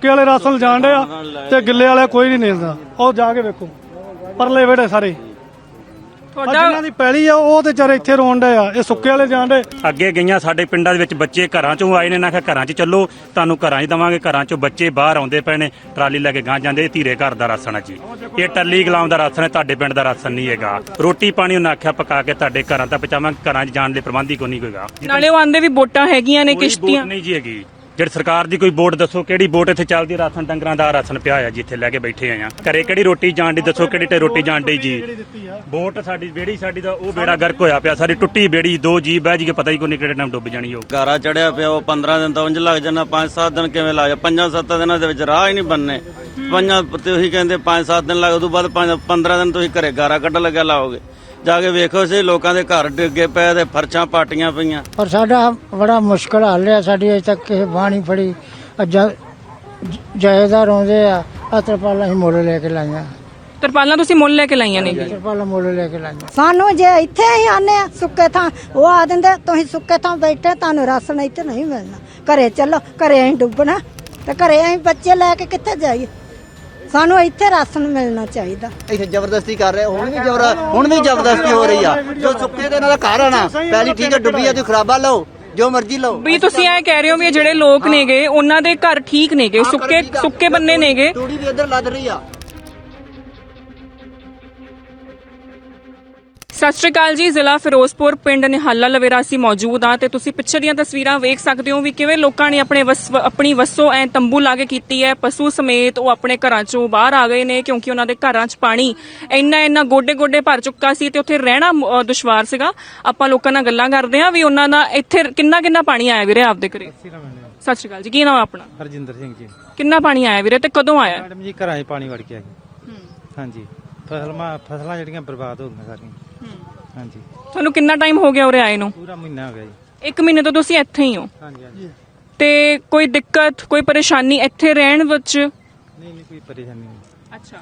ਸੁੱਕੇ ਵਾਲੇ ਰਾਸ਼ਨ ਜਾਣ ਡਿਆ ਤੇ ਗਿੱਲੇ ਵਾਲੇ ਕੋਈ ਨਹੀਂ ਨੇਸਦਾ ਉਹ ਜਾ ਕੇ ਵੇਖੋ। ਪਰਲੇ ਵੇੜੇ ਸਾਰੇ। ਆਹ ਤੁਹਾਡਾ ਜਿਨ੍ਹਾਂ ਦੀ ਪੈਲੀ ਆ ਉਹ ਤੇ ਚਾਰੇ ਇੱਥੇ ਰੋਣ ਆ। ਇਹ ਸੁੱਕੇ ਵਾਲੇ ਜਾਣ ਡੇ ਅੱਗੇ ਗਈਆਂ ਸਾਡੇ ਪਿੰਡਾਂ ਦੇ ਵਿੱਚ ਬੱਚੇ ਘਰਾਂ ਚੋਂ ਆਏ ਨੇ ਨਾ ਕਿ ਘਰਾਂ 'ਚ ਚੱਲੋ ਤੁਹਾਨੂੰ ਘਰਾਂ 'ਚ ਦਵਾਂਗੇ। ਘਰਾਂ 'ਚੋਂ ਬੱਚੇ ਬਾਹਰ ਆਉਂਦੇ ਪਏ ਨੇ ਟਰਾਲੀ ਲੈ ਕੇ ਗਾਂ ਜਾਂਦੇ ਇਹ ਧੀਰੇ ਘਰ ਦਾ ਰਾਸ਼ਨ ਹੈ ਜੀ। ਇਹ ਟੱਲੀ ਗਲਾਮ ਦਾ ਰਾਸ਼ਨ ਹੈ ਤੁਹਾਡੇ ਪਿੰਡ ਦਾ ਰਾਸ਼ਨ ਨਹੀਂ ਹੈਗਾ। ਰੋਟੀ ਪਾਣੀ ਉਹਨਾਂ ਆਖਿਆ ਪਕਾ ਕੇ ਤੁਹਾਡੇ ਘਰਾਂ ਤੱਕ ਪਹੁੰਚਾਵਾਂਗੇ ਘਰਾਂ 'ਚ ਜਾਣ ਦੇ ਪ੍ਰਬੰਧ ਹੀ ਕੋਈ ਨਹੀਂ ਹੋਏਗਾ ਨਾਲੇ ਉਹ ਆਂਦੇ ਵੀ ਵੋਟਾਂ ਹੈਗੀਆਂ ਨੇ ਕਿਸ਼ਤੀਆਂ। ਨਹੀਂ ਜੀ ਹੈਗੀ। ਜਿਹੜੀ ਸਰਕਾਰ ਦੀ ਕੋਈ ਵੋਟ ਦੱਸੋ ਕਿਹੜੀ ਵੋਟ ਇੱਥੇ ਚੱਲਦੀ? ਹੈ? ਰਾਸ਼ਨ ਡੰਗਰਾਂ ਦਾ ਰਾਸ਼ਨ ਪਿਆ ਹੋਇਆ ਜੀ ਇੱਥੇ ਲੈ ਕੇ ਬੈਠੇ ਆ। ਘਰੇ ਕਿਹੜੀ ਰੋਟੀ ਜਾਣ ਦੀ ਦੱਸੋ ਕਿਹੜੀ ਤੇ ਰੋਟੀ ਜਾਣ ਦੀ ਜੀ? ਵੋਟ ਸਾਡੀ ਬੇੜੀ ਸਾਡੀ ਦਾ ਉਹ ਬੇੜਾ ਗਰਕ ਹੋਇਆ ਪਿਆ ਸਾਡੀ ਟੁੱਟੀ ਬੇੜੀ ਦੋ ਜੀ ਬਹਿ ਜੀ ਕੇ ਪਤਾ ਹੀ ਕੋਈ ਨਹੀਂ ਕਿਹੜੇ ਟਾਈਮ ਡੁੱਬ ਜਾਣੀ ਉਹ। ਗਾਰਾ ਚੜਿਆ ਪਿਆ ਉਹ 15 ਦਿਨ ਤਾਂ ਉਂਝ ਲੱਗ ਜਾਣਾ 5-7 ਦਿਨ ਕਿਵੇਂ ਲੱਗ ਜਾ 5-7 ਦਿਨਾਂ ਦੇ ਵਿੱਚ ਰਾਹ ਹੀ ਨਹੀਂ ਬੰਨੇ ਪੰਜਾਂ ਤੇ ਉਹੀ ਕਹਿੰਦੇ 5-7 ਦਿਨ ਲੱਗ ਉਦੋਂ ਬਾਅਦ 15 ਦਿਨ ਤੁਸੀਂ ਘਰੇ ਗਾਰਾ ਕੱਢ ਲੱਗਿਆ ਲਾਓਗੇ। ਜਾ ਕੇ ਵੇਖੋ ਸੀ ਲੋਕਾਂ ਦੇ ਘਰ ਡਿੱਗੇ ਪਏ ਤੇ ਫਰਸ਼ਾਂ ਪਾਟੀਆਂ ਪਈਆਂ। ਪਰ ਸਾਡਾ ਬੜਾ ਮੁਸ਼ਕਲ ਹੱਲ ਹੈ ਸਾਡੀ ਅਜੇ ਤੱਕ ਕਿਸੇ ਨਹੀਂ ਫੜੀ। ਜਾਇਦਾਰ ਆਉਂਦੇ ਆ ਆਹ ਤਰਪਾਲਾਂ ਹੀ ਮੁੱਲ ਲੈ ਕੇ ਲਾਈਆਂ। ਤਰਪਾਲਾਂ ਤੁਸੀਂ ਮੁੱਲ ਲੈ ਕੇ ਲਾਈਆਂ ਨੇ। ਤਰਪਾਲਾਂ ਮੁੱਲ ਲੈ ਕੇ ਲਾਈਆਂ। ਸਾਨੂੰ ਜੇ ਇੱਥੇ ਹੀ ਆਨੇ ਆ ਸੁੱਕੇ ਥਾਂ ਉਹ ਆ ਦਿੰਦੇ ਤੁਸੀਂ ਸੁੱਕੇ ਥਾਂ ਬੈਠੇ ਤੁਹਾਨੂੰ ਰਾਸ਼ਨ ਇੱਥੇ ਨਹੀਂ ਮਿਲਣਾ। ਘਰੇ ਚੱਲੋ ਘਰੇ ਅਸੀਂ ਡੁੱਬਣਾ ਤੇ ਘਰੇ ਅਸੀਂ ਬੱਚੇ ਲੈ ਕੇ ਕਿੱਥੇ ਜਾਈਏ? ਸਾਨੂੰ ਇੱਥੇ ਰਾਸ਼ਨ ਮਿਲਣਾ ਚਾਹੀਦਾ। ਇੱਥੇ ਜ਼ਬਰਦਸਤੀ ਕਰ ਰਹੇ ਹੁਣ ਵੀ ਜ਼ਬਰ ਹੁਣ ਵੀ ਜ਼ਬਰਦਸਤੀ ਹੋ ਰਹੀ ਆ। ਜੋ ਸੁੱਕੇ ਦੇ ਨਾਲ ਘਰ ਆ ਨਾ ਪਹਿਲੀ ਠੀਕ ਹੈ ਡੁੱਬੀ ਆ ਤੁਸੀਂ ਖਰਾਬਾ ਲਓ ਜੋ ਮਰਜ਼ੀ ਲਓ। ਵੀ ਤੁਸੀਂ ਐ ਕਹਿ ਰਹੇ ਹੋ ਵੀ ਇਹ ਜਿਹੜੇ ਲੋਕ ਨੇਗੇ ਉਹਨਾਂ ਦੇ ਘਰ ਠੀਕ ਨੇਗੇ ਸੁੱਕੇ ਸੁੱਕੇ ਬੰਨੇ ਨੇਗੇ। ਤੂੜੀ ਵੀ ਇੱਧਰ ਲੱਦ ਰਹੀ ਆ। ਸਤਿ ਸ਼੍ਰੀ ਅਕਾਲ ਜੀ ਜ਼ਿਲ੍ਹਾ ਫਿਰੋਜ਼ਪੁਰ ਪਿੰਡ ਨਿਹਾਲਾ ਲਵੇਰਾ ਅਸੀਂ ਮੌਜੂਦ ਆ ਤੇ ਤੁਸੀਂ ਪਿੱਛੇ ਦੀਆਂ ਤਸਵੀਰਾਂ ਵੇਖ ਸਕਦੇ ਹੋ ਵੀ ਕਿਵੇਂ ਲੋਕਾਂ ਨੇ ਆਪਣੇ ਵਸ ਆਪਣੀ ਵਸੋਂ ਐ ਤੰਬੂ ਲਾ ਕੇ ਕੀਤੀ ਹੈ। ਪਸ਼ੂ ਸਮੇਤ ਉਹ ਆਪਣੇ ਘਰਾਂ ਚੋਂ ਬਾਹਰ ਆ ਗਏ ਨੇ ਕਿਉਂਕਿ ਉਹਨਾਂ ਦੇ ਘਰਾਂ 'ਚ ਪਾਣੀ ਇੰਨਾ ਇੰਨਾ ਗੋਡੇ ਗੋਡੇ ਭਰ ਚੁੱਕਾ ਸੀ ਤੇ ਉੱਥੇ ਰਹਿਣਾ ਦੁਸ਼ਵਾਰ ਸੀਗਾ। ਆਪਾਂ ਲੋਕਾਂ ਨਾਲ ਗੱਲਾਂ ਕਰਦੇ ਆ ਵੀ ਉਹਨਾਂ ਦਾ ਇੱਥੇ ਕਿੰਨਾ ਕਿੰਨਾ ਪਾਣੀ ਆਇਆ ਵੀਰੇ ਆਪਦੇ ਘਰੇ? ਸਤਿ ਸ਼੍ਰੀ ਅਕਾਲ ਜੀ ਕੀ ਨਾਮ ਆਪਣਾ? ਹਰਜਿੰਦਰ ਸਿੰਘ ਜੀ। ਕਿੰਨਾ ਪਾਣੀ ਆਇਆ ਵੀਰੇ ਤੇ ਕਦੋਂ ਆਇਆ? ਮੈਡਮ ਜੀ ਘਰਾਂ 'ਚ ਪਾਣੀ ਵੜ ਗਿਆ ਜੀ। ਹਾਂਜੀ। ਫਸਲਾਂ ਫਸਲਾਂ ਜਿਹੜੀਆਂ ਬਰਬਾਦ ਹੋ ਗਈਆਂ ਸਾਰੀਆਂ। ਹਾਂਜੀ। ਤੁਹਾਨੂੰ ਕਿੰਨਾ ਟਾਈਮ ਹੋ ਗਿਆ ਉਰੇ ਆਏ ਨੂੰ? ਪੂਰਾ ਮਹੀਨਾ ਹੋ ਗਿਆ ਜੀ। ਇੱਕ ਮਹੀਨੇ ਤੋਂ ਤੁਸੀਂ ਇੱਥੇ ਹੀ ਹੋ? ਹਾਂਜੀ ਹਾਂਜੀ। ਤੇ ਕੋਈ ਦਿੱਕਤ ਕੋਈ ਪਰੇਸ਼ਾਨੀ ਇੱਥੇ ਰਹਿਣ ਵਿੱਚ? ਨਹੀਂ ਨਹੀਂ ਕੋਈ ਪਰੇਸ਼ਾਨੀ ਨਹੀਂ। ਅੱਛਾ।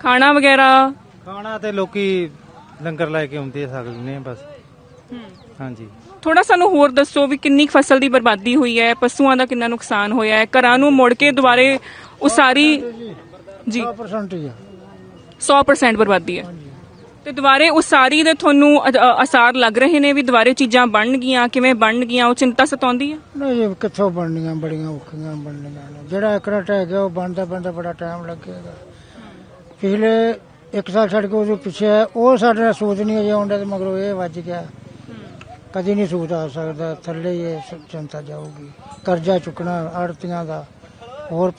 ਖਾਣਾ ਵਗੈਰਾ? ਖਾਣਾ ਤੇ ਲੋਕੀ ਲੰਗਰ ਲੈ ਕੇ ਆਉਂਦੇ ਸਕਦੇ ਨੇ ਬਸ। ਹਾਂਜੀ। ਥੋੜਾ ਸਾਨੂੰ ਹੋਰ ਦੱਸੋ ਵੀ ਕਿੰਨੀ ਫਸਲ ਦੀ ਬਰਬਾਦੀ ਹੋਈ ਹੈ ਪਸ਼ੂਆਂ ਦਾ ਕਿੰਨਾ ਨੁਕਸਾਨ ਹੋਇਆ ਹੈ ਘਰਾਂ ਨੂੰ ਮੁੜ ਕੇ ਦੁਬਾਰੇ ਉਸਾਰੀ ਜੀ। 100% ਹੀ ਆ। 100% ਬਰਬਾਦੀ ਹੈ। ਤੇ ਦੁਬਾਰੇ ਉਸਾਰੀ ਦੇ ਤੁਹਾਨੂੰ ਅਸਾਰ ਲੱਗ ਰਹੇ ਨੇ ਵੀ ਦੁਬਾਰੇ ਚੀਜ਼ਾਂ ਬਣ ਕਿਵੇਂ ਬਣ ਉਹ ਚਿੰਤਾ ਸਤਾਉਂਦੀ ਹੈ? ਨਹੀਂ, ਇਹ ਕਿੱਥੋਂ ਬਣਨੀਆਂ, ਬੜੀਆਂ ਔਖੀਆਂ ਬਣਨੀਆਂ ਨੇ। ਜਿਹੜਾ ਇਕੜਾ ਟਹਿ ਗਿਆ, ਉਹ ਬਣਦਾ ਬਣਦਾ ਬੜਾ ਟਾਈਮ ਲੱਗੇਗਾ। ਪਿਛਲੇ ਇੱਕ ਸਾਲ ਛੱਡ ਕੇ ਉਹਦੇ ਪਿੱਛੇ ਉਹ ਸਾਡੇ ਨਾਲ ਸੂਤ ਨਹੀਂ ਅਜੇ ਆਉਂਦਾ ਤੇ ਮਗਰੋਂ ਇਹ ਵੱਜ ਗਿਆ। ਕਦੀ ਨਹੀਂ ਸੂਤ ਆ ਸਕਦਾ, ਥੱਲੇ ਇਹ ਚਿੰਤਾ ਜਾਊਗੀ। ਕਰਜ਼ਾ ਚੁੱਕਣਾ, ਆੜਤੀਆਂ ਦਾ, ਹੋਰ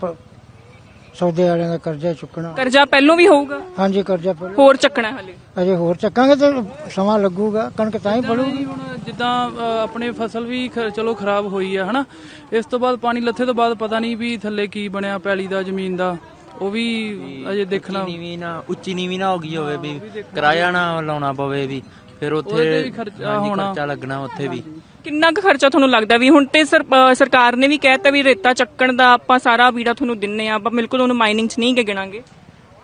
ਸੌਦੇ ਵਾਲਿਆਂ ਦਾ ਕਰਜ਼ਾ ਚੁੱਕਣਾ। ਕਰਜ਼ਾ ਪਹਿਲੋਂ ਵੀ ਹੋਊਗਾ? ਹਾਂਜੀ ਕਰਜ਼ਾ ਪਹਿਲਾਂ। ਹੋਰ ਚੱਕਣਾ ਹੈ ਹਲੇ? ਅਜੇ ਹੋਰ ਚੱਕਾਂਗੇ ਤੇ ਸਮਾਂ ਲੱਗੂਗਾ ਕਣਕ ਤਾਂ ਹੀ ਪੜੂਗੀ ਹੁਣ ਜਿੱਦਾਂ ਅ, ਆਪਣੇ ਫਸਲ ਵੀ ਖ- ਚਲੋ ਖਰਾਬ ਹੋਈ ਆ ਹਨਾ? ਇਸ ਤੋਂ ਬਾਅਦ ਪਾਣੀ ਲੱਥੇ ਤੋਂ ਬਾਅਦ ਪਤਾ ਨਹੀਂ ਵੀ ਥੱਲੇ ਕੀ ਬਣਿਆ ਪੈਲੀ ਦਾ ਜ਼ਮੀਨ ਦਾ। ਉਹ ਵੀ ਅਜੇ ਦੇਖਣਾ। ਨੀਵੀਂ ਨਾ ਉੱਚੀ ਨੀਵੀਂ ਨਾ ਹੋ ਗਈ ਹੋਵੇ ਵੀ ਕਿਰਾਇਆ ਨਾ ਲਾਉਣਾ ਪਵੇ ਵੀ। ਫਿਰ ਉਹਦੇ ਉੱਥੇ ਖਰਚਾ ਹਾਂਜੀ, ਹੋਣਾ। ਖਰਚਾ ਲੱਗਣਾ ਉੱਥੇ ਵੀ। ਕਿੰਨਾ ਕੁ ਖਰਚਾ ਤੁਹਾਨੂੰ ਲੱਗਦਾ ਵੀ ਹੁਣ ਤੇ ਸਰ- ਅ, ਸਰਕਾਰ ਨੇ ਵੀ ਕਹਿਤਾ ਵੀ ਰੇਤਾ ਚੱਕਣ ਦਾ ਆਪਾਂ ਸਾਰਾ ਬੀੜਾ ਤੁਹਾਨੂੰ ਦਿੰਨੇ ਆ ਆਪਾਂ ਬਿਲਕੁਲ ਉਹਨੂੰ ਮਾਈਨਿੰਗ 'ਚ ਨਹੀਂ ਗੇ ਗਿਣਾਂਗੇ।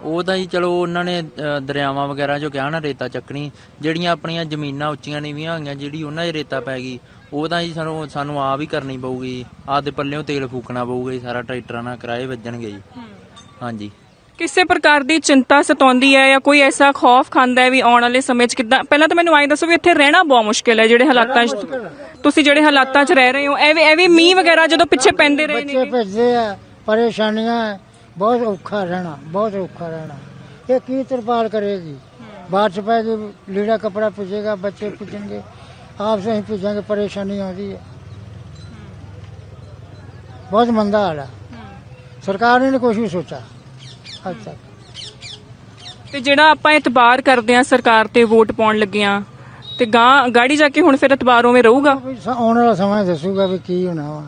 ਉਹ ਤਾਂ ਜੀ ਚਲੋ ਉਹਨਾਂ ਨੇ ਅ, ਦਰਿਆਵਾਂ ਵਗੈਰਾ ਚੋਂ ਕਿਹਾ ਨਾ ਰੇਤਾ ਚੱਕਣੀ ਜਿਹੜੀਆਂ ਆਪਣੀਆਂ ਜ਼ਮੀਨਾਂ ਉੱਚੀਆਂ ਨੀਵੀਆਂ ਹੋਈਆਂ ਜਿਹੜੀ ਉਹਨਾਂ 'ਚ ਰੇਤਾ ਪੈ ਗਈ ਉਹ ਤਾਂ ਜੀ ਸਾਨੂੰ ਸਾਨੂੰ ਆਪ ਹੀ ਕਰਨੀ ਪਊਗੀ ਆਪਦੇ ਪੱਲਿਓਂ ਤੇਲ ਫੂਕਣਾ ਪਊਗਾ ਜੀ ਸਾਰਾ ਟਰੈਕਟਰਾਂ ਨਾਲ ਕਿਰਾਏ ਵੱਜਣਗੇ ਜੀ। ਹਾਂਜੀ। ਕਿਸੇ ਪ੍ਰਕਾਰ ਦੀ ਚਿੰਤਾ ਸਤਾਉਂਦੀ ਹੈ ਜਾਂ ਕੋਈ ਐਸਾ ਖੌਫ ਖਾਂਦਾ ਹੈ ਵੀ ਆਉਣ ਵਾਲੇ ਸਮੇਂ 'ਚ ਕਿੱਦਾਂ? ਪਹਿਲਾਂ ਤਾਂ ਮੈਨੂੰ ਆਏ ਦੱਸੋ ਵੀ ਇੱਥੇ ਰਹਿਣਾ ਬਹੁਤ ਮੁਸ਼ਕਿਲ ਹੈ ਜਿਹੜੇ ਹਾਲਾਤਾਂ 'ਚ ਤੁਸੀਂ ਜਿਹੜੇ ਹਾਲਾਤਾਂ 'ਚ ਰਹਿ ਰਹੇ ਹੋ ਐਵੇਂ ਐਵੇਂ ਮੀਂਹ ਵਗੈਰਾ ਜਦੋਂ ਪਿੱਛੇ ਪੈਂਦੇ ਰਹੇ ਬੱਚੇ ਨੇ ਭੇਜਦੇ ਆ ਪਰੇਸ਼ਾਨੀਆਂ ਹੈ, ਬਹੁਤ ਔਖਾ ਰਹਿਣਾ ਬਹੁਤ ਔਖਾ ਰਹਿਣਾ। ਇਹ ਕੀ ਤਰਪਾਲ ਕਰੇਗੀ? ਬਾਰਿਸ਼ ਪੈਗੀ ਲੀੜਾ ਕਪੜਾ ਪੁੱਜੇਗਾ ਬੱਚੇ ਪੁੱਜਣਗੇ ਆਪ ਸੇ ਹੀ ਪੁੱਜਾਂਗੇ ਪਰੇਸ਼ਾਨੀ ਆਉਂਦੀ ਹੈ। ਬਹੁਤ ਮੰਦਾ ਹਾਲ ਹੈ। ਸਰਕਾਰ ਨੇ ਕੁਛ ਵੀ ਸੋਚਾ ਤੱਕ ਤੇ ਜਿਹੜਾ ਆਪਾਂ ਇਤਬਾਰ ਕਰਦੇ ਆ ਸਰਕਾਰ ਤੇ ਵੋਟ ਪਾਉਣ ਲੱਗੇ ਆ ਤੇ ਗਾਂ ਗਾੜੀ ਜਾ ਕੇ ਹੁਣ ਫਿਰ ਇਤਬਾਰ ਉਵੇਂ ਰਹੂਗਾ? ਵੀ ਸ- ਆਉਣ ਵਾਲਾ ਸਮਾਂ ਦੱਸੂਗਾ ਵੀ ਕੀ ਹੋਣਾ ਵਾ।